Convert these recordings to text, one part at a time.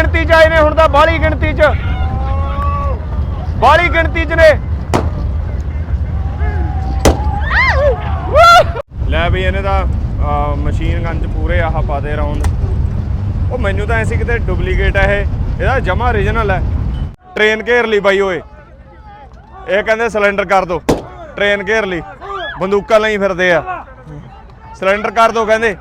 ਗਿਣਤੀ ਚ ਆਏ ਨੇ ਹੁਣ ਤਾਂ ਬਾਹਲੀ ਗਿਣਤੀ ਚ। ਬਾਹਲੀ ਗਿਣਤੀ ਚ ਨੇ। ਲੈ ਵੀ ਇਹਨੇ ਤਾਂ ਮਸ਼ੀਨ ਗਨ ਪੂਰੇ ਆਹ ਪਾਦੇ ਰਾਉਂਡ ਉਹ ਮੈਨੂੰ ਤਾਂ ਐਸੀ ਕਿਤੇ ਡੁਪਲੀਕੇਟ ਹੈ ਇਹ। ਇਹਦਾ ਜਮਾ origignal ਹੈ ਟ੍ਰੇਨ ਘੇਰ ਲਈ ਬਾਈ ਓਏ। ਇਹ ਕਹਿੰਦੇ ਸਿਲੰਡਰ ਕਰ ਦੋ। ਟ੍ਰੇਨ ਘੇਰ ਲਈ। ਬੰਦੂਕਾਂ ਲਈ ਫਿਰਦੇ ਆ। ਸਿਲੰਡਰ ਕਰ ਦੋ ਕਹਿੰਦੇ।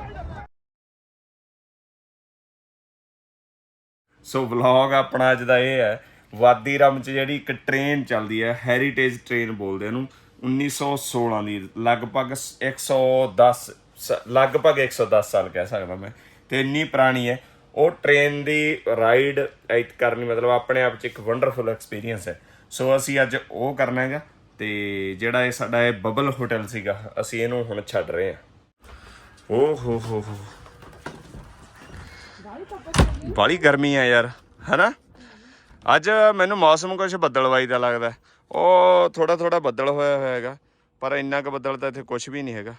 ਸੋ ਵਲੌਗ ਆਪਣਾ ਅੱਜ ਦਾ ਇਹ ਹੈ, ਵਾਦੀ ਰਾਮ ਚ ਜਿਹੜੀ ਇੱਕ ਟ੍ਰੇਨ ਚੱਲਦੀ ਹੈ ਹੈਰੀਟੇਜ ਟ੍ਰੇਨ ਬੋਲਦੇ ਇਹਨੂੰ 1916 ਦੀ, ਲਗਭਗ 110 ਸ- ਲਗਭਗ 110 ਸਾਲ ਕਹਿ ਸਕਦਾ ਮੈਂ, ਤੇ ਇੰਨੀ ਪੁਰਾਣੀ ਹੈ। ਉਹ ਟ੍ਰੇਨ ਦੀ ਰਾਈਡ ਐਤ ਕਰਨੀ, ਮਤਲਬ ਆਪਣੇ ਆਪ ਚ ਇੱਕ ਵੰਡਰਫੁਲ ਐਕਸਪੀਰੀਅੰਸ ਹੈ। ਸੋ ਅਸੀਂ ਅੱਜ ਉਹ ਕਰਨਾ ਹੈਗਾ, ਤੇ ਜਿਹੜਾ ਇਹ ਸਾਡਾ ਇਹ ਬਬਲ ਹੋਟਲ ਸੀਗਾ, ਅਸੀਂ ਇਹਨੂੰ ਹੁਣ ਛੱਡ ਰਹੇ ਹਾਂ। ਓ ਹੋ ਹੋ ਹੋ। ਬਾਲੀ ਗਰਮੀ ਆ ਯਾਰ ਹੈਨਾ? ਅੱਜ ਮੈਨੂੰ ਮੌਸਮ ਕੁਝ ਬੱਦਲਵਾਈ ਦਾ ਲੱਗਦਾ। ਉਹ ਥੋੜਾ ਥੋੜਾ ਬੱਦਲ ਹੋਇਆ ਹੋਇਆ ਹੈਗਾ ਪਰ ਇੰਨਾ ਕੁ ਬੱਦਲ ਤਾਂ ਇੱਥੇ ਕੁਝ ਵੀ ਨਹੀਂ ਹੈਗਾ।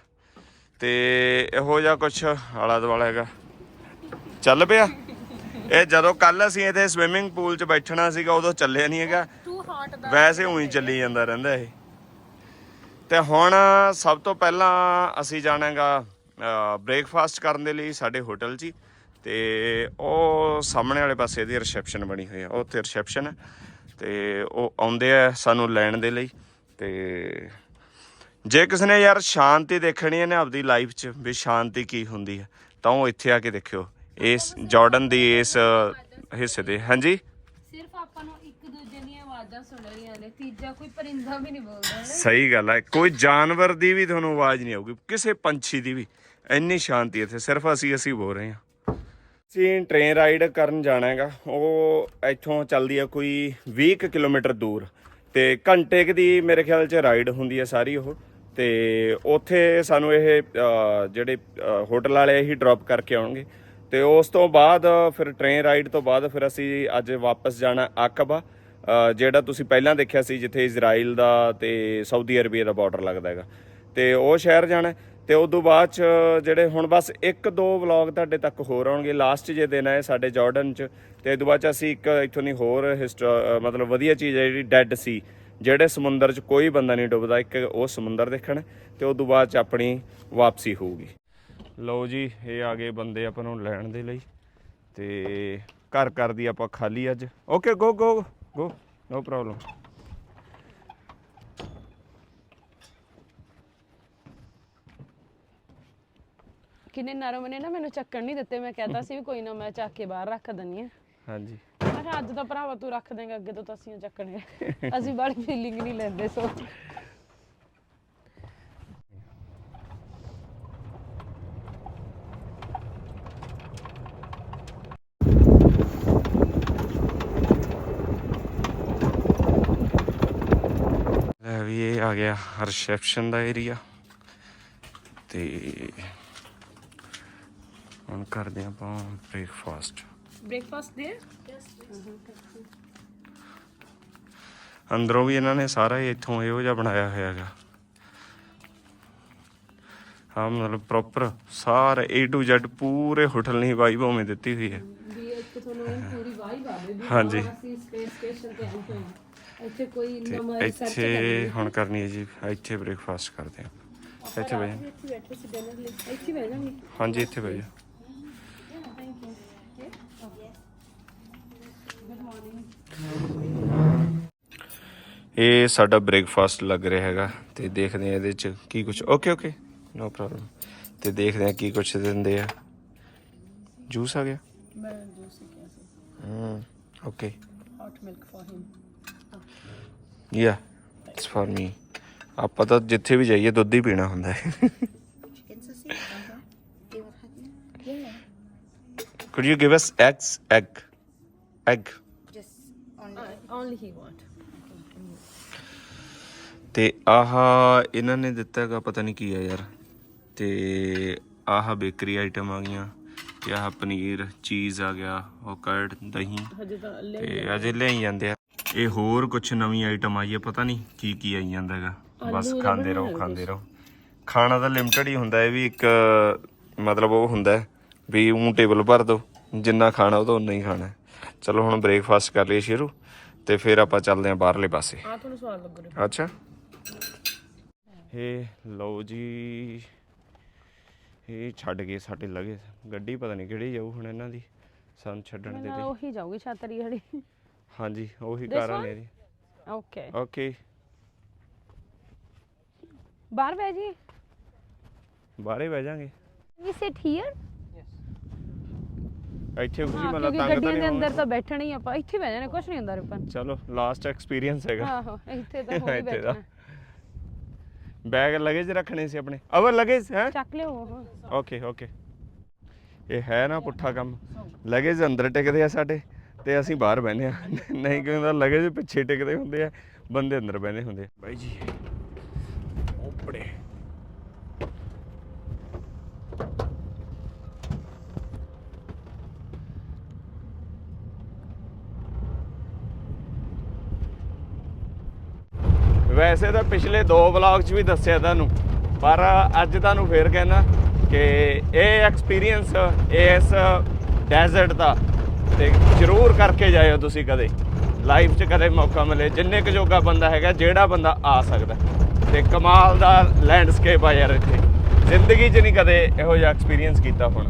ਤੇ ਇਹੋ ਜਿਹਾ ਕੁਝ ਆਲਾ ਦੁਆਲਾ ਹੈਗਾ। ਚੱਲ ਪਿਆ। ਇਹ ਜਦੋਂ ਕੱਲ ਅਸੀਂ ਇੱਥੇ ਸਵਿਮਿੰਗ ਪੂਲ 'ਚ ਬੈਠਣਾ ਸੀਗਾ ਉਦੋਂ ਚੱਲਿਆ ਨਹੀਂ ਹੈਗਾ। ਵੈਸੇ ਉਹੀ ਚੱਲੀ ਜਾਂਦਾ ਰਹਿੰਦਾ ਇਹ। ਤੇ ਹੁਣ ਸਭ ਤੋਂ ਪਹਿਲਾਂ ਅਸੀਂ ਜਾਣਾਗਾ ਬ੍ਰੇਕਫਾਸਟ ਕਰਨ ਦੇ ਲਈ ਸਾਡੇ ਹੋਟਲ 'ਚ ਹੀ। ਤੇ ਉਹ ਸਾਹਮਣੇ ਵਾਲੇ ਪਾਸੇ ਦੀ ਰਿਸੈਪਸ਼ਨ ਬਣੀ ਹੋਈ ਆ। ਉੱਥੇ ਰਿਸੈਪਸ਼ਨ ਹੈ ਤੇ ਉਹ ਆਉਂਦੇ ਆ ਸਾਨੂੰ ਲੈਣ ਦੇ ਲਈ ਤੇ ਜੇ ਕਿਸੇ ਨੇ ਯਾਰ ਸ਼ਾਂਤੀ ਦੇਖਣੀ ਹੈ ਨਾ ਆਪਦੀ ਲਾਈਫ 'ਚ ਵੀ ਸ਼ਾਂਤੀ ਕੀ ਹੁੰਦੀ ਹੈ ਤਾਂ ਉਹ ਇੱਥੇ ਆ ਕੇ ਦੇਖਿਓ। ਇਸ ਜਾਰਡਨ ਦੀ ਇਸ ਹਿੱਸੇ ਦੇ ਹਾਂਜੀ? ਸਿਰਫ ਆਪਾਂ ਨੂੰ ਇੱਕ ਦੂਜੇ ਦੀਆਂ ਆਵਾਜ਼ਾਂ ਸੁਣ ਰਹੀਆਂ ਨੇ ਤੀਜਾ ਕੋਈ ਪਰਿੰਦਾ ਵੀ ਨਹੀਂ ਬੋਲਦਾ ਸਹੀ ਗੱਲ ਹੈ ਕੋਈ ਜਾਨਵਰ ਦੀ ਵੀ ਤੁਹਾਨੂੰ ਆਵਾਜ਼ ਨਹੀਂ ਆਊਗੀ ਕਿਸੇ ਪੰਛੀ ਦੀ ਵੀ। ਇੰਨੀ ਸ਼ਾਂਤੀ ਇੱਥੇ ਸਿਰਫ ਅਸੀਂ ਅਸੀਂ ਬੋਲ ਰਹੇ ਹਾਂ। ਅਸੀਂ ਟ੍ਰੇਨ ਰਾਈਡ ਕਰਨ ਜਾਣਾ ਹੈਗਾ। ਉਹ ਇੱਥੋਂ ਚੱਲਦੀ ਆ ਕੋਈ 20 ਕੁ ਕਿਲੋਮੀਟਰ ਦੂਰ। ਤੇ ਘੰਟੇ ਕੁ ਦੀ ਮੇਰੇ ਖਿਆਲ 'ਚ ਰਾਈਡ ਹੁੰਦੀ ਹੈ ਸਾਰੀ ਉਹ। ਤੇ ਉੱਥੇ ਸਾਨੂੰ ਇਹ ਜਿਹੜੇ ਹੋਟਲ ਵਾਲੇ ਹੀ ਡ੍ਰੌਪ ਕਰਕੇ ਆਉਣਗੇ। ਤੇ ਉਸ ਤੋਂ ਬਾਅਦ ਫਿਰ ਟ੍ਰੇਨ ਰਾਈਡ ਤੋਂ ਬਾਅਦ ਫਿਰ ਅਸੀਂ ਅੱਜ ਵਾਪਸ ਜਾਣਾ ਆਕਬਾ ਜਿਹੜਾ ਤੁਸੀਂ ਪਹਿਲਾਂ ਦੇਖਿਆ ਸੀ ਜਿੱਥੇ ਇਜ਼ਰਾਈਲ ਦਾ ਤੇ ਸਾਊਦੀ ਅਰਬੀਆ ਦਾ ਬਾਰਡਰ ਲੱਗਦਾ ਹੈਗਾ। ਤੇ ਉਹ ਸ਼ਹਿਰ ਜਾਣਾ। ਤੇ ਉਸ ਤੋਂ ਬਾਅਦ ਚ ਜਿਹੜੇ ਹੁਣ ਬਸ ਇੱਕ ਦੋ ਵਲੌਗ ਤੁਹਾਡੇ ਤੱਕ ਹੋਰ ਆਉਣਗੇ। ਲਾਸਟ ਜੇ ਦਿਨ ਹੈ ਸਾਡੇ ਜਾਰਡਨ ਚ, ਤੇ ਇਸ ਤੋਂ ਬਾਅਦ ਚ ਅਸੀਂ ਇੱਕ ਇੱਥੋਂ ਦੀ ਹੋਰ ਹਿਸਟ ਮਤਲਬ ਵਧੀਆ ਚੀਜ਼ ਹੈ ਜਿਹੜੀ ਡੈੱਡ ਸੀ ਜਿਹੜੇ ਸਮੁੰਦਰ ਚ ਕੋਈ ਬੰਦਾ ਨਹੀਂ ਡੁੱਬਦਾ, ਇੱਕ ਉਹ ਸਮੁੰਦਰ ਦੇਖਣ, ਤੇ ਉਸ ਤੋਂ ਬਾਅਦ ਚ ਆਪਣੀ ਵਾਪਸੀ ਹੋਊਗੀ। ਲਓ ਜੀ, ਇਹ ਆ ਗਏ ਬੰਦੇ ਆਪਾਂ ਨੂੰ ਲੈਣ ਦੇ ਲਈ, ਤੇ ਘਰ ਘਰ ਦੀ ਆਪਾਂ ਖਾਲੀ ਅੱਜ। ਓਕੇ ਗੋ ਗੋ ਗੋ ਨੋ ਪ੍ਰੋਬਲਮ ਕਿੰਨੇ ਨਰਮ ਨੇ ਨਾ ਮੈਨੂੰ ਚੱਕਣ ਨਹੀਂ ਦਿੱਤੇ। ਮੈਂ ਕਹਿੰਦਾ ਸੀ ਵੀ ਕੋਈ ਨਾ ਮੈਂ ਚੱਕ ਕੇ ਬਾਹਰ ਰੱਖ ਦਨੀ ਆ ਹਾਂਜੀ। ਮੈਂ ਕਿਹਾ ਅੱਜ ਤਾਂ ਭਰਾਵਾ ਤੂੰ ਰੱਖ ਦੇਂਗਾ ਅੱਗੇ ਤੋਂ ਤਾਂ ਅਸੀਂ ਓ ਚੱਕਣੇ ਆ। ਅਸੀਂ ਬੜੀ ਫੀਲਿੰਗ ਨਹੀਂ ਲੈਂਦੇ ਸੋ ਲੈ ਵੀ ਇਹ ਆ ਗਿਆ ਰਿਸੈਪਸ਼ਨ ਦਾ ਏਰੀਆ ਤੇ ਹੁਣ ਕਰਦੇ ਆਪਾਂ ਬ੍ਰੇਕਫਾਸਟ ਬ੍ਰੇਕਫਾਸਟ ਦੇ? ਅੰਦਰੋਂ ਵੀ ਇਹਨਾਂ ਨੇ ਸਾਰਾ ਹੀ ਇੱਥੋਂ ਇਹੋ ਜਿਹਾ ਬਣਾਇਆ ਹੋਇਆ ਹੈਗਾ। ਹਾਂ ਮਤਲਬ ਪ੍ਰੋਪਰ ਸਾਰਾ A to Z ਪੂਰੇ ਹੋਟਲ ਨਹੀਂ ਵਾਈਬ ਉਵੇਂ ਦਿੱਤੀ ਹੋਈ ਹੈ। ਹਾਂਜੀ। ਇੱਥੇ ਕੋਈ ਤੇ ਨਵਾਂ ਰਿਸਰਚ ਇੱਥੇ ਹੁਣ ਕਰਨੀ ਹੈ ਜੀ ਇੱਥੇ ਬ੍ਰੇਕਫਾਸਟ ਕਰਦੇ ਹਾਂ। ਇੱਥੇ ਜਾ ਇੱਥੇ ਬੈਠੇ ਸੀ ਡਿਨਰ ਲਈ। ਇੱਥੇ ਜਾਵਾਂਗੇ। ਹਾਂਜੀ ਇੱਥੇ ਬਹਿ ਜਾ ਇਹ ਸਾਡਾ ਬ੍ਰੇਕਫਾਸਟ ਲੱਗ ਰਿਹਾ ਹੈਗਾ ਤੇ ਦੇਖਦੇ ਆ ਇਹਦੇ ਚ ਕੀ ਕੁਝ ਓਕੇ ਓਕੇ ਨੋ ਪ੍ਰੋਬਲਮ ਤੇ ਦੇਖਦੇ ਆ ਕੀ ਕੁਝ ਦਿੰਦੇ ਆ। ਜੂਸ ਆ ਗਿਆ? ਮੈਂ ਜੂਸ ਕਿਹਾ ਸੀ। ਹਮ okay hot milk for him yeah it's for me ਆਪਾਂ ਤਾਂ ਜਿੱਥੇ ਵੀ ਜਾਈਏ ਦੁੱਧ ਹੀ ਪੀਣਾ ਹੁੰਦਾ ਹੈ। Could you give us eggs egg egg? Only. only he want. ਤੇ ਆਹ ਇਹਨਾਂ ਨੇ ਦਿੱਤਾ ਹੈਗਾ ਪਤਾ ਨਹੀਂ ਕੀ ਆ ਯਾਰ। ਤੇ ਆਹ ਬੇਕਰੀ ਆਈਟਮ ਆ ਗਈਆਂ ਤੇ ਆਹ ਪਨੀਰ ਚੀਜ਼ ਆ ਗਿਆ ਉਹ ਕਰਡ ਦਹੀਂ। ਹਜੇ ਤਾਂ ਲੈ ਤੇ ਅਜੇ ਲਿਆਈ ਜਾਂਦੇ ਆ। ਇਹ ਹੋਰ ਕੁਝ ਨਵੀਂ ਆਈਟਮ ਆਈ ਹੈ ਪਤਾ ਨਹੀਂ ਕੀ ਕੀ ਆਈ ਜਾਂਦਾ ਹੈਗਾ। ਬਸ ਖਾਂਦੇ ਰਹੋ ਖਾਂਦੇ ਰਹੋ। ਖਾਣਾ ਤਾਂ ਲਿਮਟਿਡ ਹੀ ਹੁੰਦਾ ਇਹ ਵੀ ਇੱਕ ਮਤਲਬ ਉਹ ਹੁੰਦਾ ਹੈ ਵੀ ਉਹ ਟੇਬਲ ਭਰ ਦੋ ਜਿੰਨਾ ਖਾਣਾ ਉਹ ਤਾਂ ਉਨਾ ਹੀ ਖਾਣਾ ਹੈ। ਚਲੋ ਹੁਣ ਬ੍ਰੇਕਫਾਸਟ ਕਰ ਲਈਏ ਸ਼ੁਰੂ। ਤੇ ਫਿਰ ਆਪਾਂ ਚੱਲਦੇ ਹਾਂ ਬਾਹਰਲੇ ਪਾਸੇ। ਆ ਤੁਹਾਨੂੰ ਸਵਾਦ ਲੱਗੂ ਰਿਹਾ ਅੱਛਾ। ਇਹ ਲਓ ਜੀ ਇਹ ਛੱਡ ਗਏ ਸਾਡੇ ਲਗੇ। ਗੱਡੀ ਪਤਾ ਨਹੀਂ ਕਿਹੜੀ ਜਾਊ ਹੁਣ ਇਹਨਾਂ ਦੀ ਸਾਨੂੰ ਛੱਡਣ ਦੇ ਦੇ ਉਹੀ ਜਾਊਗੀ ਛਾਤਰੀ ਵਾਲੀ। ਹਾਂਜੀ ਉਹੀ ਕਾਰਾਂ? ਨੇ ਜੀ ਓਕੇ ਓਕੇ ਬਾਹਰ ਬਹਿ ਜੀ। ਬਾਹਰੇ ਬਹਿ ਜਾਾਂਗੇ। ਵੀ ਸਿਟ ਹੀਅਰ ਇੱਥੇ ਖੁਸ਼ੀ ਹਾਂ ਮਤਲਬ ਕਿਉਂਕਿ ਤੰਗ ਤਾਂ ਗੱਡੀਆਂ ਨਹੀਂ ਦੇ ਅੰਦਰ ਹੋਣਾ ਤਾਂ ਬੈਠਣਾ ਹੀ ਆਪਾਂ। ਇੱਥੇ ਬਹਿ ਜਾਣਾ ਕੁਝ ਨਹੀਂ ਹੁੰਦਾ ਰੁਪਨ। ਚਲੋ ਲਾਸਟ ਐਕਸਪੀਰੀਅੰਸ ਹੈਗਾ। ਆਹੋ ਇੱਥੇ ਤਾਂ ਹੋ ਹੀ ਇੱਥੇ ਦਾ। ਬੈਠਣਾ। ਬੈਗ ਲਗੇਜ ਰੱਖਣੇ ਸੀ ਆਪਣੇ। ਅਵਰ ਲਗੇਜ ਹੈ? ਚੱਕ ਲਿਓ ਉਹ। ਓਕੇ ਓਕੇ ਇਹ ਹੈ ਨਾ ਪੁੱਠਾ ਕੰਮ। ਲਗੇਜ ਅੰਦਰ ਟਿਕਦੇ ਆ ਸਾਡੇ ਤੇ ਅਸੀਂ ਬਾਹਰ ਬਹਿੰਦੇ ਆ। ਨਹੀਂ ਕਿਉਂਦਾ ਲਗੇਜ ਪਿੱਛੇ ਟਿਕਦੇ ਹੁੰਦੇ ਆ ਬੰਦੇ ਅੰਦਰ ਬਹਿੰਦੇ ਹੁੰਦੇ ਆ। ਬਾਈ ਜੀ। ਵੈਸੇ ਤਾਂ ਪਿਛਲੇ ਦੋ ਵਲੌਗ 'ਚ ਵੀ ਦੱਸਿਆ ਤੁਹਾਨੂੰ, ਪਰ ਅੱਜ ਤੁਹਾਨੂੰ ਫੇਰ ਕਹਿਣਾ ਕਿ ਇਹ ਐਕਸਪੀਰੀਅੰਸ ਇਸ ਡੈਜ਼ਰਟ ਦਾ, ਤੇ ਜ਼ਰੂਰ ਕਰਕੇ ਜਾਇਓ ਤੁਸੀਂ ਕਦੇ। ਲਾਈਫ 'ਚ ਕਦੇ ਮੌਕਾ ਮਿਲੇ, ਜਿੰਨੇ ਕੁ ਜੋਗਾ ਬੰਦਾ ਹੈਗਾ, ਜਿਹੜਾ ਬੰਦਾ ਆ ਸਕਦਾ। ਤੇ ਕਮਾਲ ਦਾ ਲੈਂਡਸਕੇਪ ਆ ਯਾਰ ਇੱਥੇ। ਜ਼ਿੰਦਗੀ 'ਚ ਨਹੀਂ ਕਦੇ ਇਹੋ ਜਿਹਾ ਐਕਸਪੀਰੀਅੰਸ ਕੀਤਾ ਹੋਣਾ।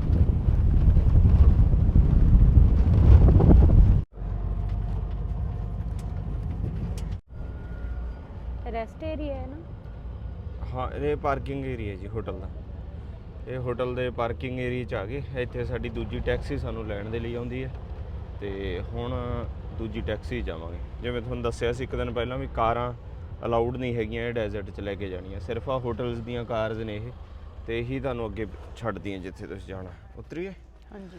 ਰੈਸਟ ਏਰੀਆ ਹੈ ਨਾ? ਹਾਂ ਇਹ ਪਾਰਕਿੰਗ ਏਰੀਆ ਜੀ ਹੋਟਲ ਦਾ। ਇਹ ਹੋਟਲ ਦੇ ਪਾਰਕਿੰਗ ਏਰੀਆ 'ਚ ਆ ਗਏ। ਇੱਥੇ ਸਾਡੀ ਦੂਜੀ ਟੈਕਸੀ ਸਾਨੂੰ ਲੈਣ ਦੇ ਲਈ ਆਉਂਦੀ ਹੈ। ਤੇ ਹੁਣ ਦੂਜੀ ਟੈਕਸੀ ਜਾਵਾਂਗੇ। ਜਿਵੇਂ ਤੁਹਾਨੂੰ ਦੱਸਿਆ ਸੀ ਇੱਕ ਦਿਨ ਪਹਿਲਾਂ ਵੀ ਕਾਰਾਂ ਅਲਾਉਡ ਨਹੀਂ ਹੈਗੀਆਂ ਇਹ ਡੈਜ਼ਰਟ 'ਚ ਲੈ ਕੇ ਜਾਣੀਆਂ। ਸਿਰਫ ਆ ਹੋਟਲਸ ਦੀਆਂ ਕਾਰਸ ਨੇ ਇਹ। ਤੇ ਇਹੀ ਤੁਹਾਨੂੰ ਅੱਗੇ ਛੱਡਦੀਆਂ ਜਿੱਥੇ ਤੁਸੀਂ ਜਾਣਾ। ਉਤਰੀਏ? ਹਾਂਜੀ।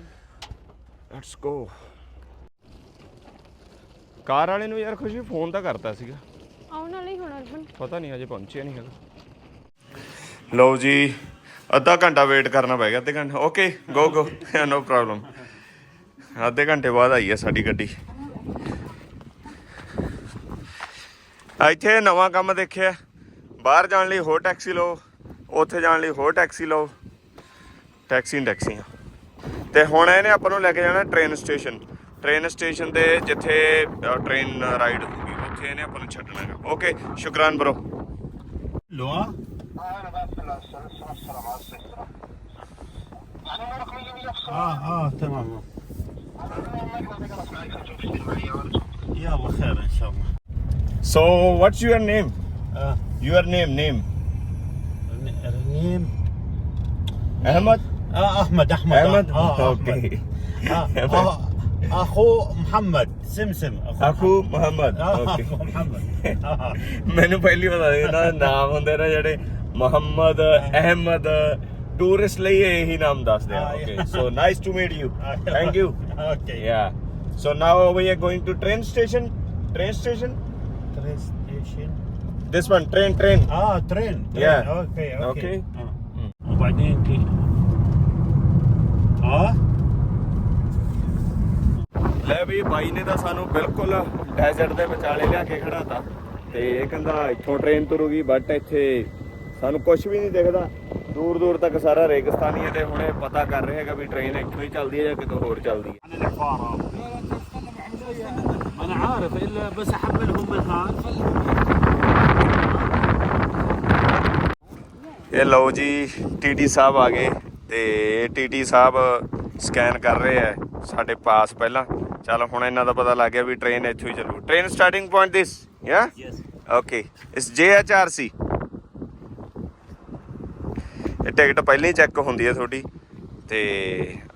ਲੈਟਸ ਗੋ ਕਾਰ ਵਾਲੇ ਨੂੰ ਯਾਰ ਖੁਸ਼ੀ ਫੋਨ ਤਾਂ ਕਰਤਾ ਸੀਗਾ। ਆਉਣ ਵਾਲੇ ਹੁਣ ਅਰਬਨ ਪਤਾ ਨਹੀਂ ਅਜੇ ਪਹੁੰਚਿਆ ਨਹੀਂ ਹੈਗਾ। ਲਓ ਜੀ ਅੱਧਾ ਘੰਟਾ ਵੇਟ ਕਰਨਾ ਪੈ ਗਿਆ ਅੱਧੇ ਘੰਟੇ ਓਕੇ ਗੋ ਗੋ ਨੋ ਪ੍ਰੋਬਲਮ ਅੱਧੇ ਘੰਟੇ ਬਾਅਦ ਆਈ ਹੈ ਸਾਡੀ ਗੱਡੀ। ਇੱਥੇ ਨਵਾਂ ਕੰਮ ਦੇਖਿਆ ਬਾਹਰ ਜਾਣ ਲਈ ਹੋਰ ਟੈਕਸੀ ਲਓ ਉੱਥੇ ਜਾਣ ਲਈ ਹੋਰ ਟੈਕਸੀ ਲਓ ਟੈਕਸੀ ਟੈਕਸੀਆਂ ਤੇ ਹੁਣ ਇਹਨੇ ਆਪਾਂ ਨੂੰ ਲੈ ਕੇ ਜਾਣਾ ਟ੍ਰੇਨ ਸਟੇਸ਼ਨ ਟ੍ਰੇਨ ਸਟੇਸ਼ਨ ਤੇ ਜਿੱਥੇ ਟ੍ਰੇਨ ਰਾਈਡ ਹੋਊਗੀ। ਇੱਥੇ ਨੇ ਆਪਾਂ ਨੂੰ ਛੱਡਣਾ ਹੈਗਾ ਓਕੇ ਸ਼ੁਕਰਾਨ So what's your name? Uh, your name, name. Name. Ahmed. Ah, Ahmed. Ahmed. Ahmed. Ah, okay. Ahmed. اخو محمد سمسم اخو محمد آه اوكي اخو محمد آه. ਮੈਨੂੰ ਪਹਿਲੀ ਪਤਾ ਸੀ ਨਾ ਨਾਮ ਹੁੰਦੇ ਨੇ ਜਿਹੜੇ ਮੁਹੰਮਦ ਅਹਿਮਦ ਟੂਰਿਸਟ ਲਈ ਇਹੀ ਨਾਮ ਦੱਸਦੇ ਆ Ah, okay yeah. So nice to meet you Ah, thank you okay Yeah. So now we are going to train station. Train station. Train station This one, train, train. Ah train train. Yeah. Okay okay Okay. Ah. وبعدين كي اه ਲੈ ਵੀ ਬਾਈ ਨੇ ਤਾਂ ਸਾਨੂੰ ਬਿਲਕੁਲ desert ਦੇ ਵਿਚਾਲੇ ਲਿਆ ਕੇ ਖੜਾਤਾ ਤੇ ਇਹ ਕਹਿੰਦਾ ਇੱਥੋਂ ਟ੍ਰੇਨ ਤੁਰੂਗੀ ਬਟ ਇੱਥੇ ਸਾਨੂੰ ਕੁਝ ਵੀ ਨਹੀਂ ਦਿਖਦਾ ਦੂਰ ਦੂਰ ਤੱਕ ਸਾਰਾ ਰੇਗਿਸਤਾਨੀ ਹੈ ਤੇ ਹੁਣ ਇਹ ਪਤਾ ਕਰ ਰਹੇ ਹੈਗਾ ਵੀ ਟ੍ਰੇਨ ਇੱਥੋਂ ਹੀ ਚੱਲਦੀ ਹੈ ਜਾਂ ਕਿਤੋਂ ਹੋਰ ਚੱਲਦੀ ਹੈ عن العبارة انا عارف الا بس احملهم من هذا ਇਹ ਲਓ ਜੀ ਟੀਟੀ ਸਾਹਿਬ ਆ ਗਏ ਤੇ ਟੀਟੀ ਸਾਹਿਬ ਸਕੈਨ ਕਰ ਰਹੇ ਆ ਸਾਡੇ ਪਾਸ ਪਹਿਲਾਂ ਚਲ ਹੁਣ ਇਹਨਾਂ ਦਾ ਪਤਾ ਲੱਗ ਗਿਆ ਵੀ ਟ੍ਰੇਨ ਇੱਥੋਂ ਹੀ ਚੱਲੂ। Train starting point this yeah yes okay ਇਸ ਜੇਐਚਆਰਸੀ ਇਹ ਟਿਕਟ ਪਹਿਲਾਂ ਹੀ ਚੈੱਕ ਹੁੰਦੀ ਹੈ ਤੁਹਾਡੀ। ਤੇ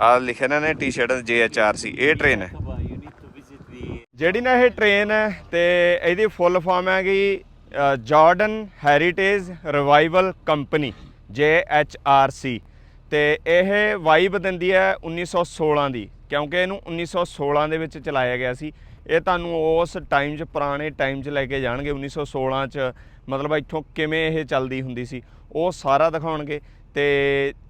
ਆ ਲਿਖਿਆ ਨਾ ਨੇ ਟੀ-ਸ਼ਰਟ ਜੇਐਚਆਰਸੀ ਇਹ ਟ੍ਰੇਨ ਹੈ। ਜਿਹੜੀ ਨਾ ਇਹ ਟ੍ਰੇਨ ਹੈ ਤੇ ਇਹਦੀ ਫੁੱਲ ਫਾਰਮ ਹੈਗੀ Jordan heritage revival company J H R C ਤੇ ਇਹ ਵਾਈਬ ਦਿੰਦੀ ਹੈ 1916 ਦੀ। ਕਿਉਂਕਿ ਇਹਨੂੰ 1916 ਦੇ ਵਿੱਚ ਚਲਾਇਆ ਗਿਆ ਸੀ। ਇਹ ਤੁਹਾਨੂੰ ਉਸ ਟਾਈਮ 'ਚ, ਪੁਰਾਣੇ ਟਾਈਮ 'ਚ ਲੈ ਕੇ ਜਾਣਗੇ। 1916 'ਚ ਮਤਲਬ ਇੱਥੋਂ ਕਿਵੇਂ ਇਹ ਚੱਲਦੀ ਹੁੰਦੀ ਸੀ, ਉਹ ਸਾਰਾ ਦਿਖਾਉਣਗੇ। ਤੇ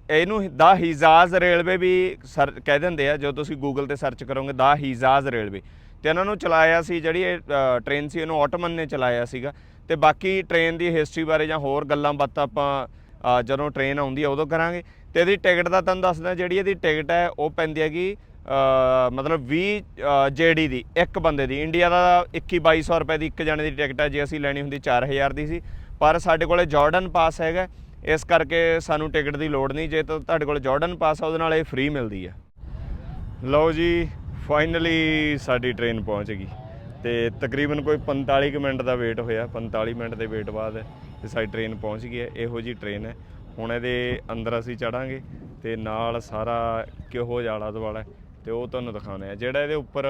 ਇਹਨੂੰ ਦਾ ਹੀਜ਼ਾਜ਼ ਰੇਲਵੇ ਵੀ ਸਰ, ਕਹਿ ਦਿੰਦੇ ਆ ਜਦੋਂ ਤੁਸੀਂ ਗੂਗਲ ਤੇ ਸਰਚ ਕਰੋਗੇ, ਦਾ ਹੀਜ਼ਾਜ਼ ਰੇਲਵੇ ਤੇ ਇਹਨਾਂ ਨੂੰ ਚਲਾਇਆ ਸੀ ਜਿਹੜੀ ਇਹ ਟ੍ਰੇਨ ਸੀ, ਇਹਨੂੰ ਆਟੋਮਨ ਨੇ ਚਲਾਇਆ ਸੀਗਾ। ਤੇ ਬਾਕੀ ਟ੍ਰੇਨ ਦੀ ਹਿਸਟਰੀ ਬਾਰੇ ਜਾਂ ਹੋਰ ਗੱਲਾਂ ਬਾਤਾਂ ਆਪਾਂ ਜਦੋਂ ਟ੍ਰੇਨ ਆਉਂਦੀ ਆ ਉਦੋਂ ਕਰਾਂਗੇ। ਤੇ ਇਹਦੀ ਟਿਕਟ ਦਾ ਤੁਹਾਨੂੰ ਦੱਸਦਾ, ਜਿਹੜੀ ਇਹਦੀ ਟਿਕਟ ਹੈ, ਉਹ ਪੈਂਦੀ ਹੈਗੀ ਮਤਲਬ 20 ਜੇਡੀ ਦੀ, ਇੱਕ ਬੰਦੇ ਦੀ। ਇੰਡੀਆ ਦਾ 21 2200 ਰੁਪਏ ਦੀ ਇੱਕ ਜਣੇ ਦੀ ਟਿਕਟ ਹੈ, ਜੇ ਅਸੀਂ ਲੈਣੀ ਹੁੰਦੀ 4000 ਦੀ ਸੀ। ਪਰ ਸਾਡੇ ਕੋਲੇ ਜਾਰਡਨ ਪਾਸ ਹੈਗਾ। ਇਸ ਕਰਕੇ ਸਾਨੂੰ ਟਿਕਟ ਦੀ ਲੋੜ ਨਹੀਂ। ਜੇ ਤਾਂ ਤੁਹਾਡੇ ਕੋਲ ਜਾਰਡਨ ਪਾਸ ਆ, ਉਹਦੇ ਨਾਲ ਇਹ ਫ੍ਰੀ ਮਿਲਦੀ ਆ। ਲਓ ਜੀ ਫਾਈਨਲੀ ਸਾਡੀ ਟ੍ਰੇਨ ਪਹੁੰਚ ਗਈ। ਤੇ ਤਕਰੀਬਨ ਕੋਈ 45 ਕੁ ਮਿੰਟ ਦਾ ਵੇਟ ਹੋਇਆ। 45 ਮਿੰਟ ਦੇ ਵੇਟ ਬਾਅਦ ਤੇ ਸਾਡੀ ਟ੍ਰੇਨ ਪਹੁੰਚ ਗਈ ਹੈ। ਇਹੋ ਜੀ ਟ੍ਰੇਨ ਹੈ। ਹੁਣ ਇਹਦੇ ਅੰਦਰ ਅਸੀਂ ਚੜਾਂਗੇ ਤੇ ਨਾਲ ਸਾਰਾ ਕਿਹੋ ਜਿਹਾ ਆਲਾ ਦੁਆਲਾ ਤੇ ਉਹ ਤੁਹਾਨੂੰ ਦਿਖਾਉਂਦੇ ਆ। ਜਿਹੜਾ ਇਹਦੇ ਉੱਪਰ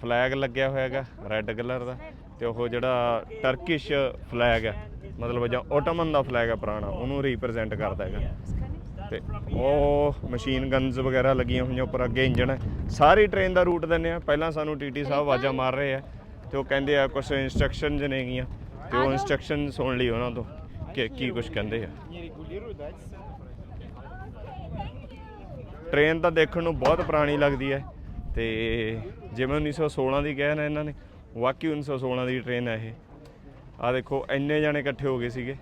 ਫਲੈਗ ਲੱਗਿਆ ਹੋਇਆ ਹੈਗਾ ਰੈੱਡ ਕਲਰ ਦਾ ਤੇ ਉਹ ਜਿਹੜਾ ਟਰਕਿਸ਼ ਫਲੈਗ ਹੈ ਮਤਲਬ ਜਾਂ ਓਟੋਮਨ ਦਾ ਫਲੈਗ ਹੈ ਪੁਰਾਣਾ ਉਹਨੂੰ ਰਿਪਰੈਜ਼ੈਂਟ ਕਰਦਾ ਹੈਗਾ। ਤੇ ਉਹ ਮਸ਼ੀਨ ਗਨਸ ਵਗੈਰਾ ਲੱਗੀਆਂ ਹੋਈਆਂ ਉੱਪਰ ਅੱਗੇ ਇੰਜਣ ਹੈ ਸਾਰੀ ਟ੍ਰੇਨ ਦਾ ਰੂਟ ਦਿੰਦੇ ਆ। ਪਹਿਲਾਂ ਸਾਨੂੰ ਟੀਟੀ ਸਾਹਿਬ ਆਵਾਜ਼ਾਂ ਮਾਰ ਰਹੇ ਆ ਤੇ ਉਹ ਕਹਿੰਦੇ ਆ ਕੁਝ ਇਨਸਟਰਕਸ਼ਨਸ ਨੇਗੀਆਂ। ਤੇ ਉਹ ਇਨਸਟਰਕਸ਼ਨ ਸੁਣ ਲਈ ਉਹਨਾਂ ਤੋਂ ਕਿ ਕੀ ਕੁਝ ਕਹਿੰਦੇ ਆ। ਟ੍ਰੇਨ ਤਾਂ ਦੇਖਣ ਨੂੰ ਬਹੁਤ ਪੁਰਾਣੀ ਲੱਗਦੀ ਹੈ ਤੇ ਜਿਵੇਂ 1916 ਦੀ ਕਹਿ ਨਾ ਇਹਨਾਂ ਨੇ, ਵਾਕਈ 1916 ਦੀ ਟ੍ਰੇਨ ਹੈ ਇਹ। ਆ ਦੇਖੋ, ਇੰਨੇ ਜਾਣੇ ਇਕੱਠੇ ਹੋ ਗਏ ਸੀਗੇ,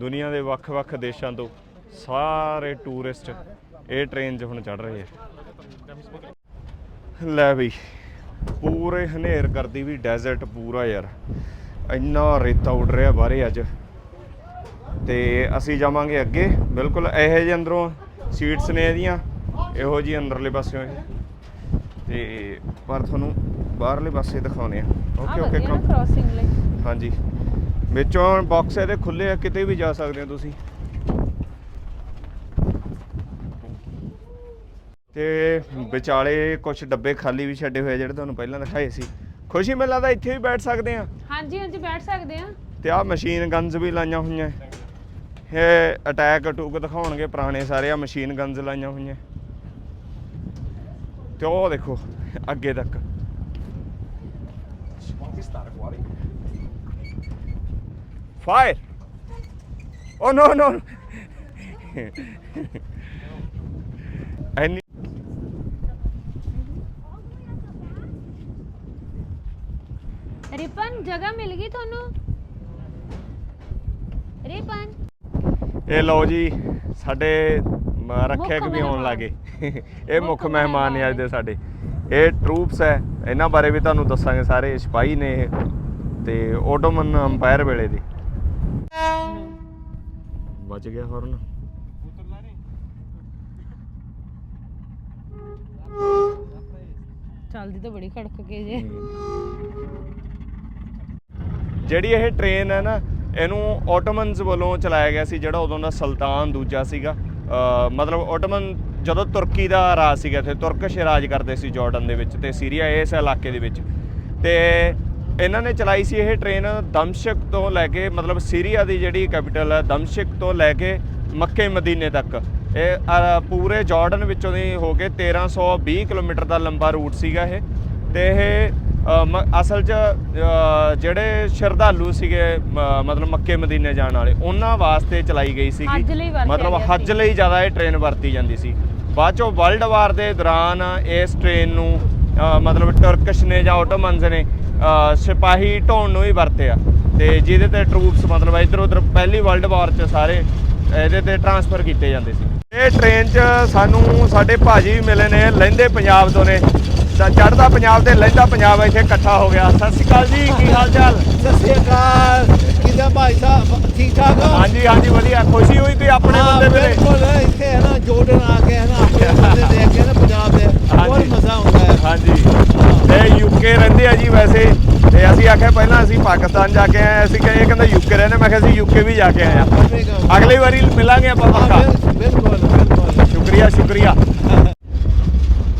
ਦੁਨੀਆ ਦੇ ਵੱਖ-ਵੱਖ ਦੇਸ਼ਾਂ ਤੋਂ ਸਾਰੇ ਟੂਰਿਸਟ ਇਹ ਟ੍ਰੇਨ 'ਚ ਹੁਣ ਚੜ ਰਹੇ ਆ। ਲੈ ਬਈ, ਪੂਰੇ ਹਨੇਰ ਕਰਦੀ ਵੀ ਡੈਜ਼ਰਟ ਪੂਰਾ ਯਾਰ, ਇੰਨਾ ਰੇਤਾ ਉੱਡ ਰਿਹਾ ਬਾਹਰੇ ਅੱਜ। ਤੇ ਅਸੀਂ ਜਾਵਾਂਗੇ ਅੱਗੇ, ਬਿਲਕੁਲ ਇਹੋ ਜਿਹੇ ਅੰਦਰੋਂ ਸੀਟਸ ਨੇ ਇਹਦੀਆਂ। ਇਹੋ ਜੀ ਅੰਦਰਲੇ ਪਾਸਿਓਂ ਇਹ ਤੇ ਪਰ ਤੁਹਾਨੂੰ ਬਾਹਰਲੇ ਪਾਸੇ ਦਿਖਾਉਣੇ ਆ। ਓਕੇ ਓਕੇ ਕ੍ਰਾਸਿੰਗ ਲਈ। ਹਾਂਜੀ। ਵਿੱਚੋਂ ਬਾਕਸ ਇਹਦੇ ਖੁੱਲੇ ਆ ਕਿਤੇ ਵੀ ਜਾ ਸਕਦੇ ਹੋ ਤੁਸੀਂ। ਤੇ ਵਿਚਾਲੇ ਕੁਝ ਡੱਬੇ ਖਾਲੀ ਵੀ ਛੱਡੇ ਹੋਏ ਜਿਹੜੇ ਤੁਹਾਨੂੰ ਪਹਿਲਾਂ ਦਿਖਾਏ ਸੀ। ਖੁਸ਼ੀ ਮੈਨੂੰ ਲੱਗਦਾ ਇੱਥੇ ਵੀ ਬੈਠ ਸਕਦੇ ਆ। ਹਾਂਜੀ ਹਾਂਜੀ ਬੈਠ ਸਕਦੇ ਆ। ਤੇ ਆ ਮਸ਼ੀਨ ਗਨਸ ਵੀ ਲਾਈਆਂ ਹੋਈਆਂ। ਇਹ ਅਟੈਕ ਟੂਕ ਦਿਖਾਉਣਗੇ ਪੁਰਾਣੇ ਸਾਰੇ ਆ ਮਸ਼ੀਨ ਗਨਸ ਲਾਈਆਂ ਹੋਈਆਂ। ਤੇ ਉਹ ਦੇਖੋ ਅੱਗੇ ਤੱਕ ਫਾਇਰ ਓ ਨੋ ਨੋ ਐਨੀ ਰਿਪਨ ਜਗ੍ਹਾ ਮਿਲ ਗਈ ਤੁਹਾਨੂੰ ਰਿਪਨ ਇਹ ਲਓ ਜੀ ਸਾਡੇ ਮ- ਰੱਖਿਆ ਕਿ ਵੀ ਆਉਣ। ਲੱਗੇ। ਇਹ ਮੁੱਖ ਮਹਿਮਾਨ। ਨੇ ਅੱਜ ਦੇ ਸਾਡੇ। ਇਹ ਟਰੂਪਸ ਹੈ ਇਹਨਾਂ ਬਾਰੇ ਵੀ ਤੁਹਾਨੂੰ ਦੱਸਾਂਗੇ ਸਾਰੇ। ਸਿਪਾਹੀ ਨੇ ਇਹ। ਤੇ ਆਟੋਮਨ ਅੰਪਾਇਰ ਵੇਲੇ ਦੇ। ਵੱਜ ਗਿਆ ਹਰਨ ਚੱਲਦੀ ਤਾਂ ਬੜੀ ਖੜਕ ਕੇ ਜੇ। ਜਿਹੜੀ ਇਹ ਟ੍ਰੇਨ ਹੈ ਨਾ ਇਹਨੂੰ ਆਟੋਮਨਸ ਵੱਲੋਂ ਚਲਾਇਆ ਗਿਆ ਸੀ ਜਿਹੜਾ ਉਦੋਂ ਦਾ ਸੁਲਤਾਨ ਦੂਜਾ ਸੀਗਾ। ਮਤਲਬ ਆਟੋਮਨ ਜਦੋਂ ਤੁਰਕੀ ਦਾ ਰਾਜ ਸੀਗਾ, ਇੱਥੇ ਤੁਰਕਸ਼ ਰਾਜ ਕਰਦੇ ਸੀ ਜਾਰਡਨ ਦੇ ਵਿੱਚ ਤੇ ਸੀਰੀਆ ਇਸ ਇਲਾਕੇ ਦੇ ਵਿੱਚ। ਤੇ ਇਹਨਾਂ ਨੇ ਚਲਾਈ ਸੀ ਇਹ ਟ੍ਰੇਨ ਦਮਸ਼ਕ ਤੋਂ ਲੈ ਕੇ, ਮਤਲਬ ਸੀਰੀਆ ਦੀ ਜਿਹੜੀ ਕੈਪੀਟਲ ਹੈ, ਦਮਸ਼ਕ ਤੋਂ ਲੈ ਕੇ ਮੱਕੇ ਮਦੀਨੇ ਤੱਕ। ਇਹ ਪੂਰੇ ਜਾਰਡਨ ਵਿੱਚੋਂ ਦੀ ਹੋ ਕੇ 1320 ਕਿਲੋਮੀਟਰ ਦਾ ਲੰਬਾ ਰੂਟ ਸੀਗਾ ਇਹ। ਤੇ ਇਹ ਅਸਲ 'ਚ ਜਿਹੜੇ ਸ਼ਰਧਾਲੂ ਸੀਗੇ ਮਤਲਬ ਮੱਕੇ ਮਦੀਨੇ ਜਾਣ ਵਾਲੇ ਉਹਨਾਂ ਵਾਸਤੇ ਚਲਾਈ ਗਈ ਸੀਗੀ। ਮਤਲਬ ਹੱਜ। ਲਈ ਜ਼ਿਆਦਾ ਇਹ ਟ੍ਰੇਨ ਵਰਤੀ ਜਾਂਦੀ ਸੀ। ਬਾਅਦ ਚੋਂ ਵਰਲਡ ਵਾਰ ਦੇ ਦੌਰਾਨ ਇਸ ਟ੍ਰੇਨ ਨੂੰ ਮਤਲਬ ਟਰਕਸ਼ ਨੇ ਜਾਂ ਆਟੋਮਨਸ ਨੇ ਸਿਪਾਹੀ ਢੋਣ ਨੂੰ ਹੀ ਵਰਤਿਆ। ਤੇ ਜਿਹਦੇ ਤੇ ਟਰੂਪਸ ਮਤਲਬ ਇੱਧਰ ਉੱਧਰ ਪਹਿਲੀ ਵਰਲਡ ਵਾਰ 'ਚ ਸਾਰੇ ਇਹਦੇ ਤੇ ਟਰਾਂਸਫਰ ਕੀਤੇ ਜਾਂਦੇ ਸੀ। ਇਹ ਟ੍ਰੇਨ 'ਚ ਸਾਨੂੰ ਸਾਡੇ ਭਾਜੀ ਵੀ ਮਿਲੇ ਨੇ ਲਹਿੰਦੇ ਪੰਜਾਬ ਤੋਂ ਨੇ। ਤਾਂ ਚੜ੍ਹਦਾ ਪੰਜਾਬ ਤੇ ਲਹਿੰਦਾ ਪੰਜਾਬ ਇੱਥੇ ਇਕੱਠਾ ਹੋ ਗਿਆ। ਸਤਿ ਸ਼੍ਰੀ ਅਕਾਲ ਜੀ ਕੀ ਹਾਲ ਚਾਲ? ਸਤਿ ਸ੍ਰੀ ਅਕਾਲ। ਕਿਦਾਂ ਭਾਈ ਸਾਹਿਬ? ਠੀਕ ਠਾਕ ਹੋ? ਹਾਂਜੀ ਹਾਂਜੀ ਵਧੀਆ। ਖੁਸ਼ੀ ਹੋਈ ਕਿ ਆਪਣੇ ਹਾਂ, ਬੰਦੇ ਮਿਲੇ? ਬਿਲਕੁਲ। ਇੱਥੇ ਹੈ ਨਾ ਜੋਰਡਨ ਆ ਕੇ ਹੈ ਨਾ ਆਪਣੇ ਬੰਦੇ ਦੇਖ ਕੇ ਨਾ ਪੰਜਾਬ ਦੇ। ਬਹੁਤ ਹਾਂਜੀ। ਮਜ਼ਾ ਆਉਂਦਾ ਹੈ। ਹਾਂਜੀ। ਇਹ ਯੂਕੇ ਰਹਿੰਦੇ ਆ ਜੀ ਵੈਸੇ। ਤੇ ਅਸੀਂ ਆਖਿਆ ਪਹਿਲਾਂ ਅਸੀਂ ਪਾਕਿਸਤਾਨ ਜਾ ਕੇ ਆਏ ਅਸੀਂ ਕਹੇ ਕਹਿੰਦਾ ਯੂਕੇ ਰਹਿੰਦੇ। ਮੈਂ ਕਿਹਾ ਅਸੀਂ ਯੂਕੇ ਵੀ ਜਾ ਕੇ ਆਏ ਆ ਅਗਲੀ ਵਾਰੀ ਮਿਲਾਂਗੇ ਆਪਾਂ ਹਾਂ, ਪੱਕਾ। ਬਿਲ- ਬਿਲਕੁਲ ਬਿਲਕੁਲ। ਸ਼ੁਕਰੀਆ ਸ਼ੁਕਰੀਆ।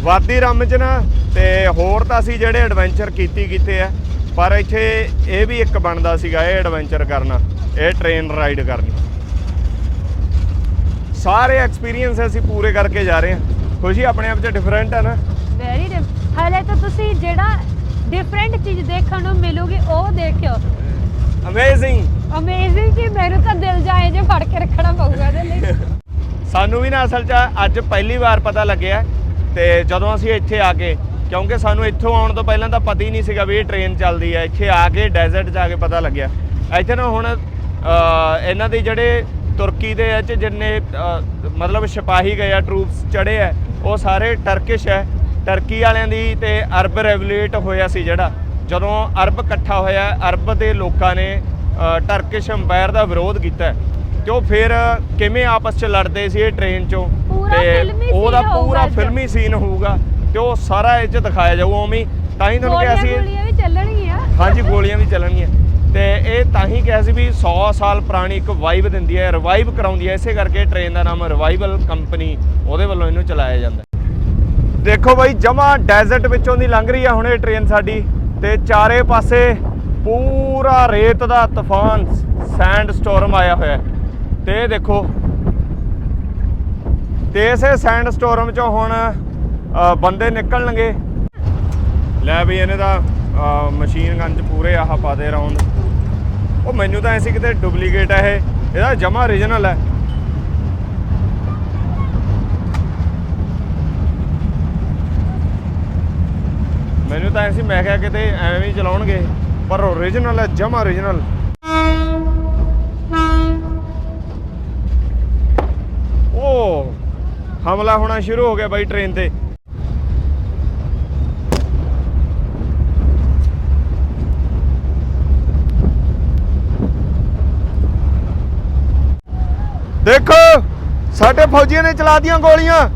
ਵਾਦੀ ਰਮ ਚ ਨਾ ਤੇ ਹੋਰ ਤਾਂ ਅਸੀਂ ਜਿਹੜੇ ਐਡਵੈਂਚਰ ਕੀਤੀ ਕੀਤੇ ਆ ਪਰ ਇੱਥੇ ਇਹ ਵੀ ਇੱਕ ਬਣਦਾ ਸੀਗਾ ਇਹ ਐਡਵੈਂਚਰ ਕਰਨਾ ਇਹ ਟ੍ਰੇਨ ਰਾਈਡ ਕਰਨੀ। ਸਾਰੇ ਐਕਸਪੀਰੀਅੰਸ ਅਸੀਂ ਪੂਰੇ ਕਰਕੇ ਜਾ ਰਹੇ ਹਾਂ। ਖੁਸ਼ੀ ਆਪਣੇ ਆਪ ਚ ਡਿਫਰੈਂਟ ਹੈ ਨਾ। ਵੈਰੀ ਹਾਲੇ ਤਾਂ ਤੁਸੀਂ ਜਿਹੜਾ ਡਿਫਰੈਂਟ ਚੀਜ਼ ਦੇਖਣ ਨੂੰ ਮਿਲੂਗੀ ਉਹ ਦੇਖਿਓ। ਅਮੇਜ਼ਿੰਗ ਅਮੇਜ਼ਿੰਗ ਕਿ ਮੈਨੂੰ ਤਾਂ ਦਿਲ ਜਾਏ ਜੇ ਫੜ ਕੇ ਰੱਖਣਾ ਪਊਗਾ ਇਹਦੇ ਲਈ। ਸਾਨੂੰ ਵੀ ਨਾ ਅਸਲ 'ਚ ਅੱਜ ਪਹਿਲੀ ਵਾਰ ਪਤਾ ਲੱਗਿਆ। ਤੇ ਜਦੋਂ ਅਸੀਂ ਇੱਥੇ ਆ ਕੇ ਕਿਉਂਕਿ ਸਾਨੂੰ ਇੱਥੋਂ ਆਉਣ ਤੋਂ ਪਹਿਲਾਂ ਤਾਂ ਪਤਾ ਹੀ ਨਹੀਂ ਸੀਗਾ ਵੀ ਇਹ ਟ੍ਰੇਨ ਚੱਲਦੀ ਹੈ। ਇੱਥੇ ਆ ਕੇ ਡੈਜ਼ਰਟ 'ਚ ਆ ਕੇ ਪਤਾ ਲੱਗਿਆ। ਇੱਥੇ ਨਾ ਹੁਣ ਇਹਨਾਂ ਦੇ ਜਿਹੜੇ ਤੁਰਕੀ ਦੇ ਵਿੱਚ ਜਿੰਨੇ ਮਤਲਬ ਸਿਪਾਹੀ ਗਏ ਆ ਟਰੂਪਸ ਚੜੇ ਆ, ਉਹ ਸਾਰੇ ਟਰਕਿਸ਼ ਹੈ ਟਰਕੀ ਵਾਲਿਆਂ ਦੀ ਤੇ ਅਰਬ ਰੈਵੂਲੇਟ ਹੋਇਆ ਸੀ ਜਿਹੜਾ। ਜਦੋਂ ਅਰਬ ਇਕੱਠਾ ਹੋਇਆ ਅਰਬ ਦੇ ਲੋਕਾਂ ਨੇ ਟਰਕਿਸ਼ ਅੰਪਾਇਰ ਦਾ ਵਿਰੋਧ ਕੀਤਾ। ਤੇ ਉਹ ਫਿਰ ਕਿਵੇਂ ਆਪਸ 'ਚ ਲੜਦੇ ਸੀ ਇਹ ਟ੍ਰੇਨ 'ਚੋਂ ਫਿਲਮੀ ਉਹਦਾ ਪੂਰਾ। ਫਿਲਮੀ ਸੀਨ ਹੋਊਗਾ ਤੇ ਉਹ ਸਾਰਾ ਇਹ 'ਚ ਦਿਖਾਇਆ ਜਾਊ ਉਵੇਂ। ਤਾਂ ਹੀ ਤੁਹਾਨੂੰ ਕਿਹਾ ਸੀ ਗੋਲੀਆਂ ਵੀ ਚੱਲਣਗੀਆਂ ਹਾਂਜੀ ਗੋਲੀਆਂ ਵੀ ਚੱਲਣਗੀਆਂ ਤੇ ਇਹ ਤਾਂ ਹੀ ਕਿਹਾ ਸੀ ਵੀ 100 ਸਾਲ ਪੁਰਾਣੀ ਇੱਕ ਵਾਈਬ ਦਿੰਦੀ ਹੈ ਰਿਵਾਈਵ ਕਰਾਉਂਦੀ ਹੈ ਇਸੇ ਕਰਕੇ ਟ੍ਰੇਨ ਦਾ ਨਾਮ ਰਿਵਾਈਵਲ ਕੰਪਨੀ ਉਹਦੇ ਵੱਲੋਂ ਇਹਨੂੰ ਚਲਾਇਆ ਜਾਂਦਾ। ਦੇਖੋ ਬਾਈ ਜਮਾ ਡੈਜ਼ਰਟ ਵਿੱਚੋਂ ਦੀ ਲੰਘ ਰਹੀ ਆ ਹੁਣ ਇਹ ਟ੍ਰੇਨ ਸਾਡੀ ਤੇ ਚਾਰੇ ਪਾਸੇ ਪੂਰਾ ਰੇਤ ਦਾ ਤੂਫਾਨ ਸੈਂਡ ਸਟੋਰਮ ਆਇਆ ਹੋਇਆ ਹੈ। ਤੇ ਇਹ ਦੇਖੋ, ਤੇ ਇਸੇ ਸੈਂਡ ਸਟੋਰਮ ਚੋਂ ਹੁਣ ਬੰਦੇ ਨਿਕਲਣਗੇ। ਲੈ ਵੀ ਇਹਨੇ ਦਾ ਮਸ਼ੀਨ ਗਨ ਪੂਰੇ ਆਹ ਪਾਦੇ ਰਾਉਂਡ ਉਹ ਮੈਨੂੰ ਤਾਂ ਐਸੀ ਕਿਤੇ ਡੁਪਲੀਕੇਟ ਹੈ ਇਹ। ਇਹਦਾ ਜਮਾ origignal ਹੈ ਮੈਨੂੰ ਤਾਂ ਐਸੀ ਮੈਂ ਕਿਹਾ ਕਿਤੇ ਐਵੇਂ ਹੀ ਚਲਾਉਣਗੇ, ਪਰ origignal ਹੈ ਜਮਾ origignal ਉਹ ਹਮਲਾ ਹੋਣਾ ਸ਼ੁਰੂ ਹੋ ਗਿਆ ਬਾਈ ਟ੍ਰੇਨ ਤੇ। ਦੇਖੋ, ਸਾਡੇ ਫੌਜੀਆਂ ਨੇ ਚਲਾ ਦੀਆਂ ਗੋਲੀਆਂ।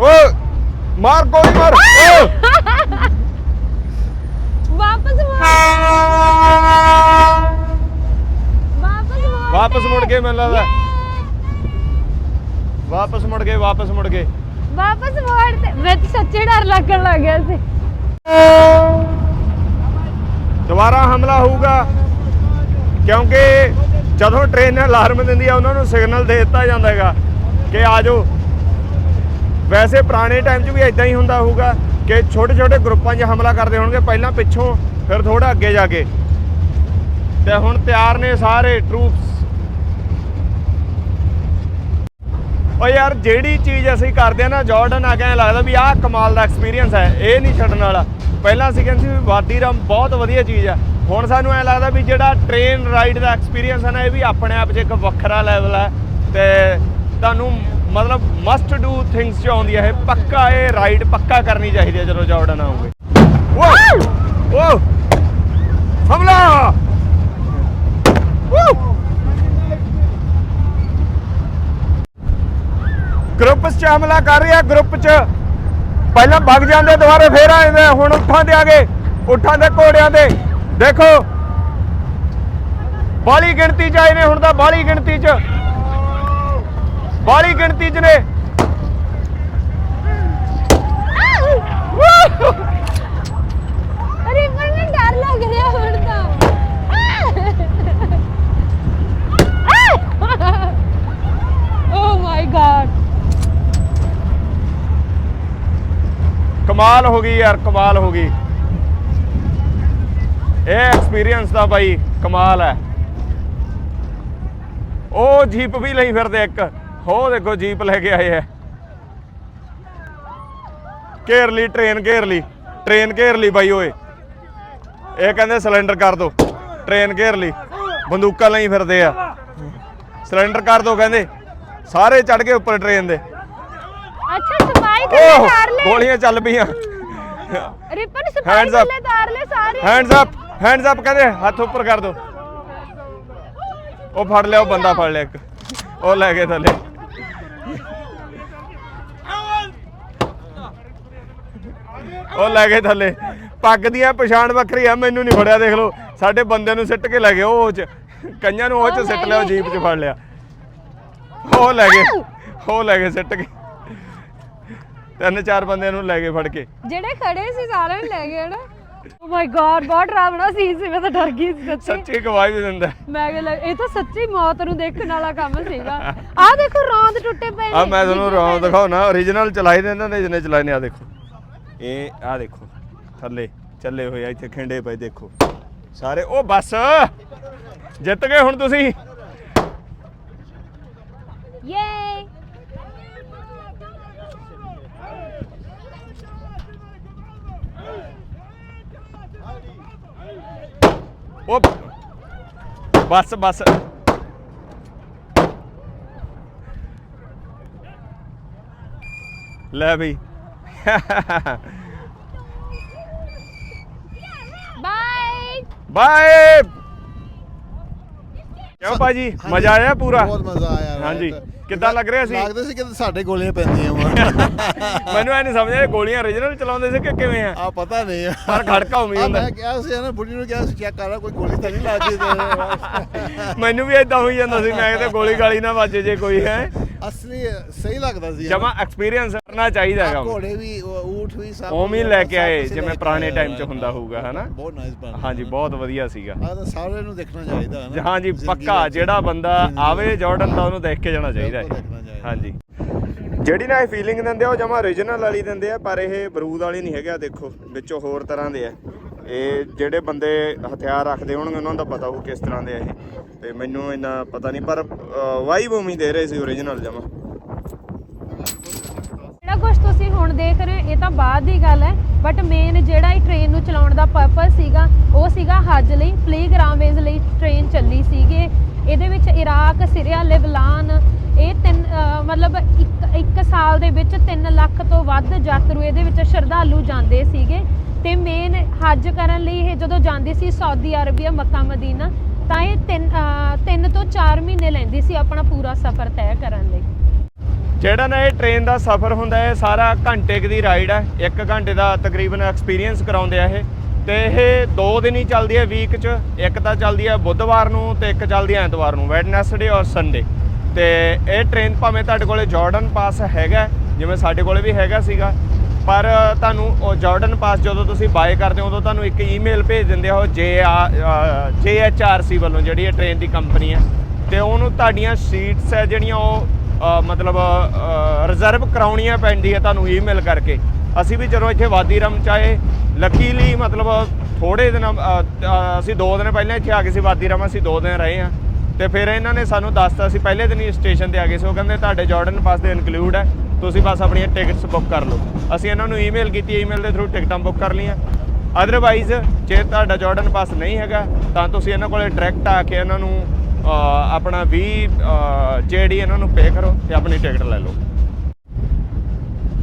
ਓ, ਮਾਰ ਗੋਲੀ, ਮਾਰ। ਓ। ਵਾਪਸ ਮੁੜ ਵਾਪਸ ਮੁੜ ਗਏ ਮੈਨੂੰ ਲੱਗਦਾ। ਵਾਪਸ ਮੁੜ ਗਏ ਵਾਪਸ ਮੁੜ ਗਏ ਵਾਪਸ ਮੁੜ ਤੇ ਮੈਂ ਤਾਂ ਸੱਚੇ ਡਰ ਲੱਗਣ ਲੱਗ ਗਿਆ ਸੀ। ਦੁਬਾਰਾ ਹਮਲਾ ਹੋਊਗਾ ਕਿਉਂਕਿ ਜਦੋਂ ਟ੍ਰੇਨ ਅਲਾਰਮ ਦਿੰਦੀ ਆ ਉਹਨਾਂ ਨੂੰ ਸਿਗਨਲ ਦੇ ਦਿੱਤਾ ਜਾਂਦਾ ਹੈਗਾ ਕਿ ਆ ਜਾਓ। ਵੈਸੇ ਪੁਰਾਣੇ ਟਾਈਮ 'ਚ ਵੀ ਇਦਾਂ ਹੀ ਹੁੰਦਾ ਹੋਊਗਾ ਕਿ ਛੋਟੇ ਛੋਟੇ ਗਰੁੱਪਾਂ 'ਚ ਹਮਲਾ ਕਰਦੇ ਹੋਣਗੇ ਪਹਿਲਾਂ ਪਿੱਛੋਂ ਫਿਰ ਥੋੜਾ ਅੱਗੇ ਜਾ ਕੇ। ਤੇ ਹੁਣ ਤਿਆਰ ਨੇ ਸਾਰੇ ਟਰੂਪਸ ਓ ਯਾਰ, ਜਿਹੜੀ ਚੀਜ਼ ਅਸੀਂ ਕਰਦੇ ਆ ਨਾ ਜਾਰਡਨ ਆ ਕੇ ਐਂ ਲੱਗਦਾ ਵੀ ਆਹ ਕਮਾਲ ਦਾ ਐਕਸਪੀਰੀਅੰਸ ਹੈ, ਇਹ ਨਹੀਂ ਛੱਡਣ ਵਾਲਾ। ਪਹਿਲਾਂ ਅਸੀਂ ਕਹਿੰਦੇ ਸੀ ਵੀ ਵਾਦੀ ਰਾਮ ਬਹੁਤ ਵਧੀਆ ਚੀਜ਼ ਆ ਹੁਣ ਸਾਨੂੰ ਐਂ ਲੱਗਦਾ ਵੀ ਜਿਹੜਾ ਟ੍ਰੇਨ ਰਾਈਡ ਦਾ ਐਕਸਪੀਰੀਅੰਸ ਹੈ ਨਾ, ਇਹ ਵੀ ਆਪਣੇ ਆਪ 'ਚ ਇੱਕ ਵੱਖਰਾ ਲੈਵਲ ਹੈ। ਤੇ ਤੁਹਾਨੂੰ ਮਤਲਬ ਮਸਟ ਡੂ ਥਿੰਗਸ 'ਚ ਆਉਂਦੀ ਹੈ, ਇਹ ਪੱਕਾ ਇਹ ਰਾਈਡ ਪੱਕਾ ਕਰਨੀ ਚਾਹੀਦੀ ਹੈ ਜਦੋਂ ਜਾਰਡਨ ਆਉਂਗੇ ਓ ਓ ਹਮਲਾ ਵੂ ਗਰੁੱਪ 'ਚ ਹਮਲਾ ਕਰ ਰਿਹਾ ਗਰੁੱਪ 'ਚ। ਪਹਿਲਾਂ ਭੱਗ ਜਾਂਦੇ, ਦੁਬਾਰੇ ਫੇਰ ਆ ਜਾਂਦੇ, ਹੁਣ ਉੱਠਾਂ ਤੇ ਆ ਗਏ ਉੱਠਾਂ ਦੇ ਘੋੜਿਆਂ ਤੇ। ਦੇਖੋ ਬਾਲੀ ਗਿਣਤੀ 'ਚ ਆਏ ਨੇ ਹੁਣ ਤਾਂ ਬਾਲੀ ਗਿਣਤੀ 'ਚ। ਬਾਲੀ ਗਿਣਤੀ 'ਚ ਨੇ। ਅਰੇ ਪਰ ਮੈਨੂੰ ਡਰ ਲੱਗ ਰਿਹਾ ਹੁਣ ਤਾਂ। ਓ ਮਾਈ ਗॉड ਕਮਾਲ ਹੋ ਗਈ ਯਾਰ, ਕਮਾਲ ਹੋ ਗਈ। ਇਹ ਐਕਸਪੀਰੀਅੰਸ ਦਾ ਬਾਈ, ਕਮਾਲ ਹੈ। ਉਹ ਜੀਪ ਵੀ ਲਈ ਫਿਰਦੇ ਇੱਕ। ਹੋ ਦੇਖੋ ਜੀਪ ਲੈ ਕੇ ਆਏ ਆ। ਘੇਰ ਲਈ ਟ੍ਰੇਨ ਘੇਰ ਲਈ ਟ੍ਰੇਨ ਘੇਰ ਲਈ ਬਾਈ ਓਏ। ਇਹ ਕਹਿੰਦੇ ਸਿਲੰਡਰ ਕਰ ਦੋ। ਟ੍ਰੇਨ ਘੇਰ ਲਈ ਬੰਦੂਕਾਂ ਲਈ ਫਿਰਦੇ ਆ। ਸਿਲੰਡਰ ਕਰ ਦੋ ਕਹਿੰਦੇ। ਸਾਰੇ ਚੜ ਗਏ ਉੱਪਰ ਟ੍ਰੇਨ ਦੇ। ਅੱਛਾ ਓਹ ਥੱਲੇ ਤਾਰ ਲੈ ਗੋਲੀਆਂ ਚੱਲ ਪਈਆਂ। ਰਿਪਨ ਸਫ਼ਾਈ Hands up. ਥੱਲੇ ਤਾਰ ਲੈ ਸਾਰੇ। ਹੈਂਡਸ ਅਪ ਹੈਂਡਸ ਅਪ ਕਹਿੰਦੇ ਹੱਥ ਉੱਪਰ ਕਰ ਦੋ। ਉਹ ਫੜ ਲਿਆ ਉਹ ਬੰਦਾ ਫੜ ਲਿਆ ਇੱਕ। ਉਹ ਲੈ ਗਏ ਥੱਲੇ। ਉਹ ਲੈ ਗਏ ਥੱਲੇ। ਪੱਗ ਦੀਆਂ ਪਛਾਣ ਵੱਖਰੀ ਆ ਮੈਨੂੰ ਨਹੀਂ ਫੜਿਆ ਦੇਖ ਲਓ। ਸਾਡੇ ਬੰਦੇ ਨੂੰ ਸਿੱਟ ਕੇ ਲੈ ਗਏ ਉਹ ਚ। ਕਈਆਂ ਨੂੰ ਉਹ ਚ ਉਹ ਸਿੱਟ ਲਿਆ ਉਹ। ਜੀਪ 'ਚ ਫੜ ਲਿਆ। ਉਹ ਲੈ ਗਏ ਉਹ ਲੈ ਗਏ ਸਿੱਟ ਕੇ। ਤਿੰਨ ਚਾਰ ਬੰਦਿਆਂ ਨੂੰ ਲੈ ਗਏ ਫੜ ਕੇ। ਜਿਹੜੇ ਖੜੇ ਸੀ ਸਾਰਿਆਂ ਨੂੰ ਲੈ ਗਏ ਨਾ ਓ ਮਾਈ ਗॉड ਬਹੁਤ ਡਰਾਵਣਾ ਸੀ ਸੀ ਮੈਂ ਤਾਂ ਡਰ ਗਈ ਸੀ ਸੱਚੀ। ਸੱਚੀ ਗਵਾਹੀ ਵੀ ਦਿੰਦਾ। ਮੈਂ ਕਿਹਾ ਲੈ- ਇਹ ਤਾਂ ਸੱਚੀ ਮੌਤ ਨੂੰ ਦੇਖਣ ਵਾਲਾ ਕੰਮ ਸੀਗਾ। ਆਹ ਦੇਖੋ ਰੌਂਦ ਟੁੱਟੇ ਪਏ ਆ ਮੈਂ ਤੁਹਾਨੂੰ ਰੌਂ ਪਏ ਨੇ। ਦਿਖਾਉ ਨਾ origignal ਚਲਾਈ ਦੇ ਇਹਨਾਂ ਨੇ ਜਿਹਨੇ ਚਲਾਏ ਨੇ ਆ ਦੇਖੋ। ਇਹ ਆ ਦੇਖੋ ਥੱਲੇ ਚੱਲੇ ਹੋਏ ਆ ਇੱਥੇ ਖਿੰਡੇ ਪਏ ਦੇਖੋ। ਸਾਰੇ ਉਹ ਬਸ ਜਿੱਤ ਗਏ ਹੁਣ ਤੁਸੀਂ। ਯੇ ਉਹ ਬਸ ਬਸ ਲੈ ਬਈ ਬਾਏ ਬਾਏ ਕਿਉਂ ਭਾਜੀ ਮਜ਼ਾ ਆਇਆ ਪੂਰਾ ਬਹੁਤ ਮਜ਼ਾ ਆਇਆ ਯਾਰ। ਹਾਂਜੀ। ਕਿੱਦਾਂ ਲੱਗ ਰਿਹਾ ਸੀ? ਲੱਗਦਾ ਸੀ ਕਿ ਸਾਡੇ ਗੋਲੀਆਂ ਪੈਂਦੀਆਂ ਵਾ। ਮੈਨੂੰ ਐ ਨਹੀਂ ਸਮਝ ਆਇਆ ਗੋਲੀਆਂ origignal ਚਲਾਉਂਦੇ ਸੀ ਕਿ ਕਿਵੇਂ ਆ? ਆ ਪਤਾ ਨਹੀਂ ਆ। ਪਰ ਖੜਕਾ ਉਮੀ ਆ ਹੁੰਦਾ। ਮੈਂ ਕਿਹਾ ਸੀ ਨਾ ਬੁੱਢੀ ਨੂੰ ਕਿਹਾ ਸੀ ਚੈੱਕ ਕਰ ਕੋਈ ਗੋਲੀ ਤਾਂ ਨਹੀਂ ਲੱਗਦੀ ਮੈਨੂੰ ਵੀ ਇਦਾਂ ਹੋਈ ਜਾਂਦਾ ਸੀ ਮੈਂ ਕਿਤੇ ਗੋਲੀ ਗਾਲੀ ਨਾ ਵੱਜੇ ਜੇ ਕੋਈ ਹੈ। ਅਸਲੀ ਸਹੀ ਲੱਗਦਾ ਸੀ ਜਮਾ ਐਕਸਪੀਰੀਅੰਸ ਕਰਨਾ ਚਾਹੀਦਾ ਹੈਗਾ ਘੋੜੇ ਵੀ ਊਠ ਵੀ ਸਭ ਉਵੇਂ ਲੈ ਕੇ ਆਏ ਜਿਵੇਂ ਪੁਰਾਣੇ ਟਾਈਮ 'ਚ। ਹੁੰਦਾ ਹੋਊਗਾ ਹਨਾ? ਬਹੁਤ ਨਾਈਸ ਬਣ ਹਾਂਜੀ ਬਹੁਤ ਵਧੀਆ ਸੀਗਾ। ਆ ਤਾਂ ਸਾਰਿਆਂ ਨੂੰ ਦੇਖਣਾ ਚਾਹੀਦਾ ਹੈ ਨਾ ਹਾਂਜੀ ਪੱਕਾ। ਜਿਹੜਾ ਬੰਦਾ ਆਵੇ ਜਾਰਡਨ ਦਾ ਉਹਨੂੰ ਦੇਖ ਕੇ ਜਾਣਾ ਚਾਹੀਦਾ ਹੈ। ਹਾਂਜੀ। ਜਿਹੜੀ ਨਾ ਇਹ ਫੀਲਿੰਗ ਦਿੰਦੇ ਆ ਉਹ ਜਮਾ origignal ਵਾਲੀ ਦਿੰਦੇ ਆ ਪਰ ਇਹ ਬਰੂਦ ਵਾਲੀ ਨਹੀਂ ਹੈਗਾ ਦੇਖੋ ਵਿੱਚੋਂ ਹੋਰ ਤਰ੍ਹਾਂ ਦੇ ਆ। ਇਹ ਜਿਹੜੇ ਬੰਦੇ ਹਥਿਆਰ ਰੱਖਦੇ ਹੋਣਗੇ, ਉਹਨਾਂ ਦਾ ਪਤਾ ਹੋਊ ਕਿਸ ਤਰ੍ਹਾਂ ਦੇ ਆ ਇਹ। ਤੇ ਮੈਨੂੰ ਇੰਨਾ ਪਤਾ ਨਹੀਂ, ਪਰ ਵਾਈਬ ਉਮੀ ਦੇ ਰਹੇ ਸੀ origignal ਜਮਾ। ਜਿਹੜਾ ਕੁਝ ਤੁਸੀਂ ਹੁਣ ਦੇਖ ਰਹੇ ਹੋ, ਇਹ ਤਾਂ ਬਾਅਦ ਦੀ ਗੱਲ ਹੈ ਬਟ ਮੇਨ ਜਿਹੜਾ ਇਹ ਟ੍ਰੇਨ ਨੂੰ ਚਲਾਉਣ ਦਾ ਪਰਪਸ ਸੀਗਾ, ਉਹ ਸੀਗਾ ਹੱਜ ਲਈ ਪਲੀਗ੍ਰਾਮੇਜ ਲਈ ਟ੍ਰੇਨ ਚੱਲੀ ਸੀਗੇ। ਇਹਦੇ ਵਿੱਚ ਇਰਾਕ ਸਿਰਿਆ ਲਿਬਨਾਨ ਇਹ ਤਿੰਨ ਮਤਲਬ ਇੱਕ ਇੱਕ ਸਾਲ ਦੇ ਵਿੱਚ 3 ਲੱਖ ਤੋਂ ਵੱਧ ਯਾਤਰੂ ਇਹਦੇ ਵਿੱਚ ਸ਼ਰਧਾਲੂ ਜਾਂਦੇ ਸੀਗੇ। ਤੇ ਮੇਨ ਹੱਜ ਕਰਨ ਲਈ ਇਹ ਜਦੋਂ ਜਾਂਦੀ ਸੀ ਸਾਊਦੀ ਅਰਬੀਆ ਮੱਕਾ ਮਦੀਨਾ, ਤਾਂ ਇਹ 3 3 ਤੋਂ 4 ਮਹੀਨੇ ਲੈਂਦੀ ਸੀ ਆਪਣਾ ਪੂਰਾ ਸਫ਼ਰ ਤੈਅ ਕਰਨ ਲਈ। ਜਿਹੜਾ ਨਾ ਇਹ ਟ੍ਰੇਨ ਦਾ ਸਫ਼ਰ ਹੁੰਦਾ ਹੈ ਸਾਰਾ ਘੰਟੇ ਕੁ ਦੀ ਰਾਈਡ ਹੈ 1 ਘੰਟੇ ਦਾ ਤਕਰੀਬਨ ਐਕਸਪੀਰੀਅੰਸ ਕਰਾਉਂਦੇ ਆ ਇਹ। ਤੇ ਇਹ 2 ਦਿਨ ਹੀ ਚੱਲਦੀ ਹੈ ਵੀਕ 'ਚ, ਇੱਕ ਤਾਂ ਚੱਲਦੀ ਹੈ ਬੁੱਧਵਾਰ ਨੂੰ ਤੇ ਇੱਕ ਚੱਲਦੀ ਹੈ ਐਤਵਾਰ ਨੂੰ ਵੈਡਨਸਡੇ ਔਰ ਸੰਡੇ ਤੇ ਇਹ ਟ੍ਰੇਨ ਭਾਵੇਂ ਤੁਹਾਡੇ ਕੋਲੇ ਜਾਰਡਨ ਪਾਸ ਹੈਗਾ, ਜਿਵੇਂ ਸਾਡੇ ਕੋਲੇ ਵੀ ਹੈਗਾ ਸੀਗਾ ਪਰ ਤੁਹਾਨੂੰ ਉਹ ਜਾਰਡਨ ਪਾਸ ਜਦੋਂ ਤੁਸੀਂ ਬਾਏ ਕਰਦੇ ਹੋ, ਉਦੋਂ ਤੁਹਾਨੂੰ ਇੱਕ ਈਮੇਲ ਭੇਜ ਦਿੰਦੇ ਆ ਉਹ ਜੇ ਜੇਐਚਆਰਸੀ ਵੱਲੋਂ ਜਿਹੜੀ ਇਹ ਟ੍ਰੇਨ ਦੀ ਕੰਪਨੀ ਹੈ। ਤੇ ਉਹਨੂੰ ਤੁਹਾਡੀਆਂ ਸੀਟਸ ਹੈ ਜਿਹੜੀਆਂ ਉਹ ਮਤਲਬ ਰਿਜ਼ਰਵ ਕਰਾਉਣੀਆਂ ਪੈਂਦੀਆਂ ਤੁਹਾਨੂੰ ਈਮੇਲ ਕਰਕੇ। ਅਸੀਂ ਵੀ ਜਦੋਂ ਇੱਥੇ ਵਾਦੀ ਰਮ ਚਾਏ ਲੱਕੀਲੀ ਮਤਲਬ ਥੋੜੇ ਦਿਨ ਅਸੀਂ 2 ਦਿਨ ਪਹਿਲਾਂ ਇੱਥੇ ਆ ਗਏ ਸੀ ਵਾਦੀ ਰਮ ਅਸੀਂ 2 ਦਿਨ ਰਹੇ ਹਾਂ। ਤੇ ਫਿਰ ਇਹਨਾਂ ਨੇ ਸਾਨੂੰ ਦੱਸਤਾ ਸੀ ਪਹਿਲੇ ਦਿਨ ਹੀ ਸਟੇਸ਼ਨ ਤੇ ਆ ਗਏ ਸੀ। ਉਹ ਕਹਿੰਦੇ ਤੁਹਾਡੇ ਜਾਰਡਨ ਪਾਸ ਦੇ ਇਨਕਲੂਡ ਹੈ। ਤੁਸੀਂ ਬਸ ਆਪਣੀਆਂ ਟਿਕਟਸ ਬੁੱਕ ਕਰ ਲਓ। ਅਸੀਂ ਇਹਨਾਂ ਨੂੰ ਈਮੇਲ ਕੀਤੀ ਈਮੇਲ ਦੇ ਥਰੂ ਟਿਕਟਾਂ ਬੁੱਕ ਕਰ ਲਈਆਂ। ਅਦਰਵਾਈਜ਼ ਜੇ ਤੁਹਾਡਾ ਜਾਰਡਨ ਪਾਸ ਨਹੀਂ ਹੈਗਾ ਤਾਂ ਤੁਸੀਂ ਇਹਨਾਂ ਕੋਲੇ ਡਾਇਰੈਕਟ ਆ ਕੇ ਇਹਨਾਂ ਨੂੰ ਅ, ਆਪਣਾ 20 ਜਿਹੜੀ ਇਹਨਾਂ ਨੂੰ ਪੇ ਕਰੋ ਤੇ ਆਪਣੀ ਟਿਕਟ ਲੈ ਲਓ।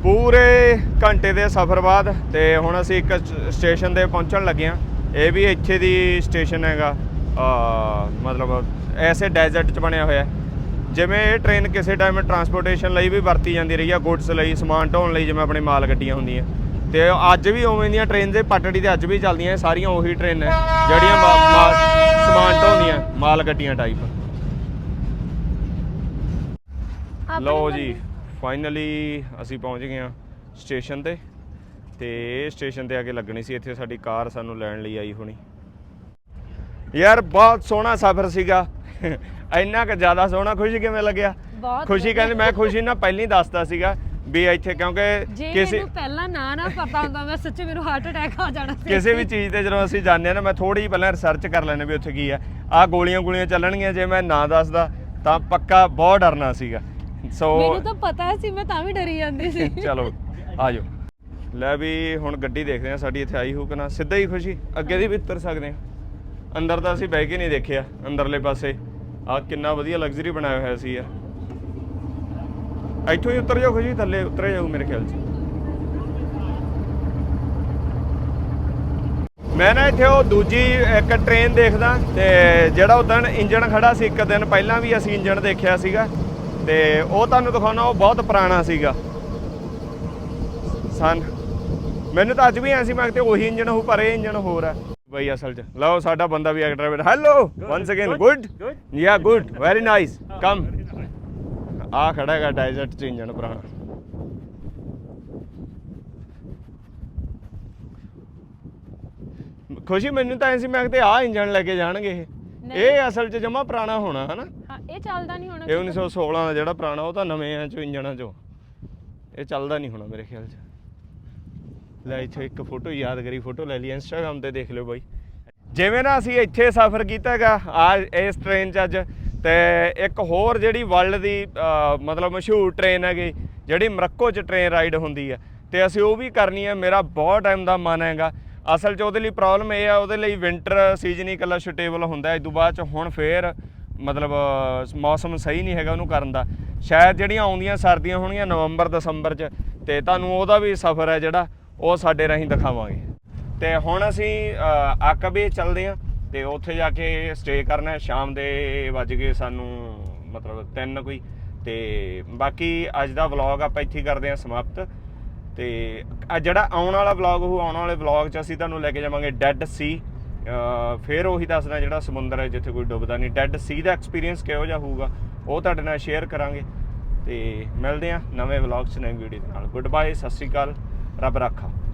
ਪੂਰੇ ਘੰਟੇ ਦੇ ਸਫ਼ਰ ਬਾਅਦ ਤੇ ਹੁਣ ਅਸੀਂ ਇੱਕ ਸਟੇਸ਼ਨ ਤੇ ਪਹੁੰਚਣ ਲੱਗੇ ਆ ਇਹ ਵੀ ਇੱਥੇ ਦੀ ਸਟੇਸ਼ਨ ਹੈਗਾ। ਮਤਲਬ ਐਸੇ ਡੈਜ਼ਰਟ 'ਚ ਬਣਿਆ ਹੋਇਆ ਹੈ। ਜਿਵੇਂ ਇਹ ਟ੍ਰੇਨ ਕਿਸੇ ਟਾਈਮ ਟਰਾਂਸਪੋਰਟੇਸ਼ਨ ਲਈ ਵੀ ਵਰਤੀ ਜਾਂਦੀ ਰਹੀ ਆ ਗੁੱਡਸ ਲਈ ਸਮਾਨ ਢੋਣ ਲਈ ਜਿਵੇਂ ਆਪਣੇ ਮਾਲ ਗੱਡੀਆਂ ਹੁੰਦੀਆਂ। ਤੇ ਅੱਜ ਵੀ ਉਵੇਂ ਦੀਆਂ ਟ੍ਰੇਨ ਦੇ ਪਟੜੀ ਤੇ ਅੱਜ ਵੀ ਚੱਲਦੀਆਂ ਇਹ ਸਾਰੀਆਂ ਉਹੀ ਟ੍ਰੇਨਾਂ ਹੈ, ਜਿਹੜੀਆਂ ਸਮਾਨ ਢੋਂਦੀਆਂ ਮਾਲ ਗੱਡੀਆਂ ਟਾਈਪ ਲਓ ਜੀ ਫਾਈਨਲੀ ਅਸੀਂ ਪਹੁੰਚ ਗਏ ਹਾਂ ਸਟੇਸ਼ਨ ਤੇ ਤੇ ਇਹ ਸਟੇਸ਼ਨ ਤੇ ਆ ਕੇ ਲੱਗਣੀ ਸੀ ਇੱਥੇ ਸਾਡੀ ਕਾਰ ਸਾਨੂੰ ਲੈਣ ਲਈ ਆਈ ਹੋਣੀ। ਯਾਰ ਬਹੁਤ ਸੋਹਣਾ ਸਫ਼ਰ ਸੀਗਾ। ਇੰਨਾ ਕੁ ਜ਼ਿਆਦਾ ਸੋਹਣਾ ਖੁਸ਼ੀ ਕਿਵੇਂ ਲੱਗਿਆ? ਬਹੁਤ ਖੁਸ਼ੀ। ਕਹਿੰਦੇ ਮੈਂ ਖੁਸ਼ੀ ਨਾ ਪਹਿਲਾਂ ਹੀ ਦੱਸਦਾ ਸੀਗਾ ਵੀ ਇੱਥੇ ਕਿਉਂਕਿ ਜੇ ਕਿਸੇ ਮੈਨੂੰ ਪਹਿਲਾਂ ਨਾ ਨਾ ਪਤਾ ਹੁੰਦਾ ਮੈਂ ਸੱਚੀ ਮੈਨੂੰ ਹਾਰਟ ਅਟੈਕ ਆ ਜਾਣਾ ਸੀ। ਕਿਸੇ ਵੀ ਚੀਜ਼ ਤੇ ਜਦੋਂ ਅਸੀਂ ਜਾਂਦੇ ਆ ਨਾ ਮੈਂ ਥੋੜੀ ਪਹਿਲਾਂ ਰਿਸਰਚ ਕਰ ਲੈਣੇ ਵੀ ਉੱਥੇ ਕੀ ਆ। ਆ ਗੋਲੀਆਂ ਗੋਲੀਆਂ ਚੱਲਣਗੀਆਂ ਜੇ ਮੈਂ ਨਾ ਦੱਸਦਾ ਤਾਂ ਪੱਕਾ ਬਹੁਤ ਡਰਨਾ ਸੀਗਾ। ਸੋ ਮੈਨੂੰ ਤਾਂ ਪਤਾ ਸੀ ਮੈਂ ਤਾਂ ਵੀ ਡਰੀ ਜਾਂਦੀ ਸੀ। ਚਲੋ ਆ ਜਾਓ। ਲੈ ਵੀ ਹੁਣ ਗੱਡੀ ਦੇਖਦੇ ਆ ਸਾਡੀ ਇੱਥੇ ਆਈ ਹੋ ਕਿ ਨਾ। ਸਿੱਧਾ ਹੀ ਖੁਸ਼ੀ ਅੱਗੇ ਦੀ ਵੀ ਉਤਰ ਸਕਦੇ ਆ ਅੰਦਰ ਤਾਂ ਅਸੀਂ ਬਹਿ ਕੇ ਨਹੀਂ ਦੇਖਿਆ, ਅੰਦਰਲੇ ਪਾਸੇ। ਆ ਕਿੰਨਾ ਵਧੀਆ ਲਗਜ਼ਰੀ ਬਣਾਇਆ ਹੋਇਆ ਸੀ ਯਾਰ ਇੱਥੋਂ ਹੀ ਉਤਰ ਜਾਓ ਖੁਸ਼ੀ, ਥੱਲੇ ਉਤਰੇ ਜਾਓ ਮੇਰੇ ਖਿਆਲ 'ਚ। ਮੈਂ ਨਾ ਇੱਥੇ ਉਹ ਦੂਜੀ ਇੱਕ ਟ੍ਰੇਨ ਦੇਖਦਾ, ਤੇ ਜਿਹੜਾ ਉਦੋਂ ਇੰਜਣ ਖੜਾ ਸੀ, ਇੱਕ ਦਿਨ ਪਹਿਲਾਂ ਵੀ ਅਸੀਂ ਇੰਜਣ ਦੇਖਿਆ ਸੀਗਾ। ਤੇ ਉਹ ਤੁਹਾਨੂੰ ਦਿਖਾਉਣਾ, ਉਹ ਬਹੁਤ ਪੁਰਾਣਾ ਸੀਗਾ। ਸਨ। ਮੈਨੂੰ ਤਾਂ ਅੱਜ ਵੀ ਐਂ ਸੀ, ਮੈਂ ਕਿਤੇ ਉਹੀ ਇੰਜਣ ਹੋ ਪਰ ਇਹ ਇੰਜਣ ਹੋਰ ਆ ਬਈ ਅਸਲ 'ਚ। ਲਓ ਸਾਡਾ ਬੰਦਾ ਵੀ actor hello once again good yeah good very nice come ਆ ਖੜਾ ਹੈਗਾ ਡੈਜ਼ਰਟ 'ਚ ਇੰਜਣ ਪੁਰਾਣਾ ਖੁਸ਼ੀ ਮੈਨੂੰ ਤਾਂ ਐ ਸੀ ਮੈਂ ਕਿਤੇ ਆ ਇੰਜਣ ਲੈ ਕੇ ਜਾਣਗੇ। ਇਹ। ਅਸਲ 'ਚ ਜਮਾ ਪੁਰਾਣਾ ਹੋਣਾ ਹਨਾ? ਹਾਂ ਇਹ ਚੱਲਦਾ ਨਹੀਂ ਹੋਣਾ ਇਹ 1916 ਦਾ ਜਿਹੜਾ ਪੁਰਾਣਾ ਉਹ ਤਾਂ ਨਵੇਂ ਆ ਚੋਂ ਇੰਜਣਾਂ ਚੋਂ। ਇਹ ਚੱਲਦਾ ਨਹੀਂ ਹੋਣਾ ਮੇਰੇ ਖਿਆਲ 'ਚ। ਲੈ ਇੱਥੇ ਇੱਕ ਫੋਟੋ, ਯਾਦਗਾਰੀ ਫੋਟੋ ਲੈ ਲਈ ਇੰਸਟਾਗ੍ਰam ਤੇ ਦੇਖ ਲਿਓ ਬਾਈ। ਜਿਵੇਂ ਨਾ ਅਸੀਂ ਇੱਥੇ ਸਫ਼ਰ ਕੀਤਾ ਹੈਗਾ ਆ ਇਸ ਟ੍ਰੇਨ 'ਚ ਅੱਜ, ਤੇ ਇੱਕ ਹੋਰ ਜਿਹੜੀ ਵਰਲਡ ਦੀ ਮਤਲਬ ਮਸ਼ਹੂਰ ਟ੍ਰੇਨ ਹੈਗੀ, ਜਿਹੜੀ ਮਰੱਕੋ 'ਚ ਟ੍ਰੇਨ ਰਾਈਡ ਹੁੰਦੀ ਹੈ ਤੇ ਅਸੀਂ ਉਹ ਵੀ ਕਰਨੀ ਹੈ ਮੇਰਾ ਬਹੁਤ ਟਾਈਮ ਦਾ ਮਨ ਹੈਗਾ। ਅਸਲ 'ਚ ਉਹਦੇ ਲਈ ਪ੍ਰੋਬਲਮ ਇਹ ਆ, ਉਹਦੇ ਲਈ ਵਿੰਟਰ ਸੀਜ਼ਨ ਹੀ ਇਕੱਲਾ ਸੁਟੇਬਲ ਹੁੰਦਾ ਹੈ ਇਸ ਤੋਂ ਬਾਅਦ 'ਚ ਹੁਣ ਫੇਰ, ਮਤਲਬ, ਮੌਸਮ ਸਹੀ ਨਹੀਂ ਹੈਗਾ ਉਹਨੂੰ ਕਰਨ ਦਾ। ਸ਼ਾਇਦ ਜਿਹੜੀਆਂ ਆਉਂਦੀਆਂ ਸਰਦੀਆਂ ਹੋਣਗੀਆਂ ਨਵੰਬਰ, ਦਸੰਬਰ 'ਚ, ਤੇ ਤੁਹਾਨੂੰ ਉਹਦਾ ਵੀ ਸਫ਼ਰ ਹੈ ਜਿਹੜਾ ਉਹ ਸਾਡੇ ਰਾਹੀਂ ਦਿਖਾਵਾਂਗੇ। ਤੇ ਹੁਣ ਅਸੀਂ ਅਹ, ਆਕਬੇ ਚੱਲਦੇ ਹਾਂ ਤੇ ਉੱਥੇ ਜਾ ਕੇ ਸਟੇ ਕਰਨਾ ਸ਼ਾਮ ਦੇ ਵੱਜ ਗਏ ਸਾਨੂੰ ਮਤਲਬ 3 ਕੋਈ। ਤੇ ਬਾਕੀ ਅੱਜ ਦਾ ਵਲੌਗ ਆਪਾਂ ਇੱਥੇ ਕਰਦੇ ਹਾਂ ਸਮਾਪਤ। ਤੇ ਜਿਹੜਾ ਆਉਣ ਵਾਲਾ ਵਲੌਗ ਉਹ ਆਉਣ ਵਾਲੇ ਵਲੌਗ 'ਚ ਅਸੀਂ ਤੁਹਾਨੂੰ ਲੈ ਕੇ ਜਾਵਾਂਗੇ ਡੈੱਡ ਸੀ ਫਿਰ ਉਹੀ ਦੱਸਣਾ ਜਿਹੜਾ ਸਮੁੰਦਰ ਹੈ ਜਿੱਥੇ ਕੋਈ ਡੁੱਬਦਾ ਨਹੀਂ। ਡੈੱਡ ਸੀ ਦਾ ਐਕਸਪੀਰੀਅੰਸ ਕਿਹੋ ਜਿਹਾ ਹੋਊਗਾ ਉਹ ਤੁਹਾਡੇ ਨਾਲ ਸ਼ੇਅਰ ਕਰਾਂਗੇ। ਤੇ ਮਿਲਦੇ ਹਾਂ ਨਵੇਂ ਵਲੌਗ 'ਚ ਨਵੀਂ ਵੀਡੀਓ ਦੇ ਨਾਲ। ਗੁੱਡ ਬਾਏ ਸਤਿ ਸ਼੍ਰੀ ਅਕਾਲ। ਰੱਬ ਰਾਖਾ।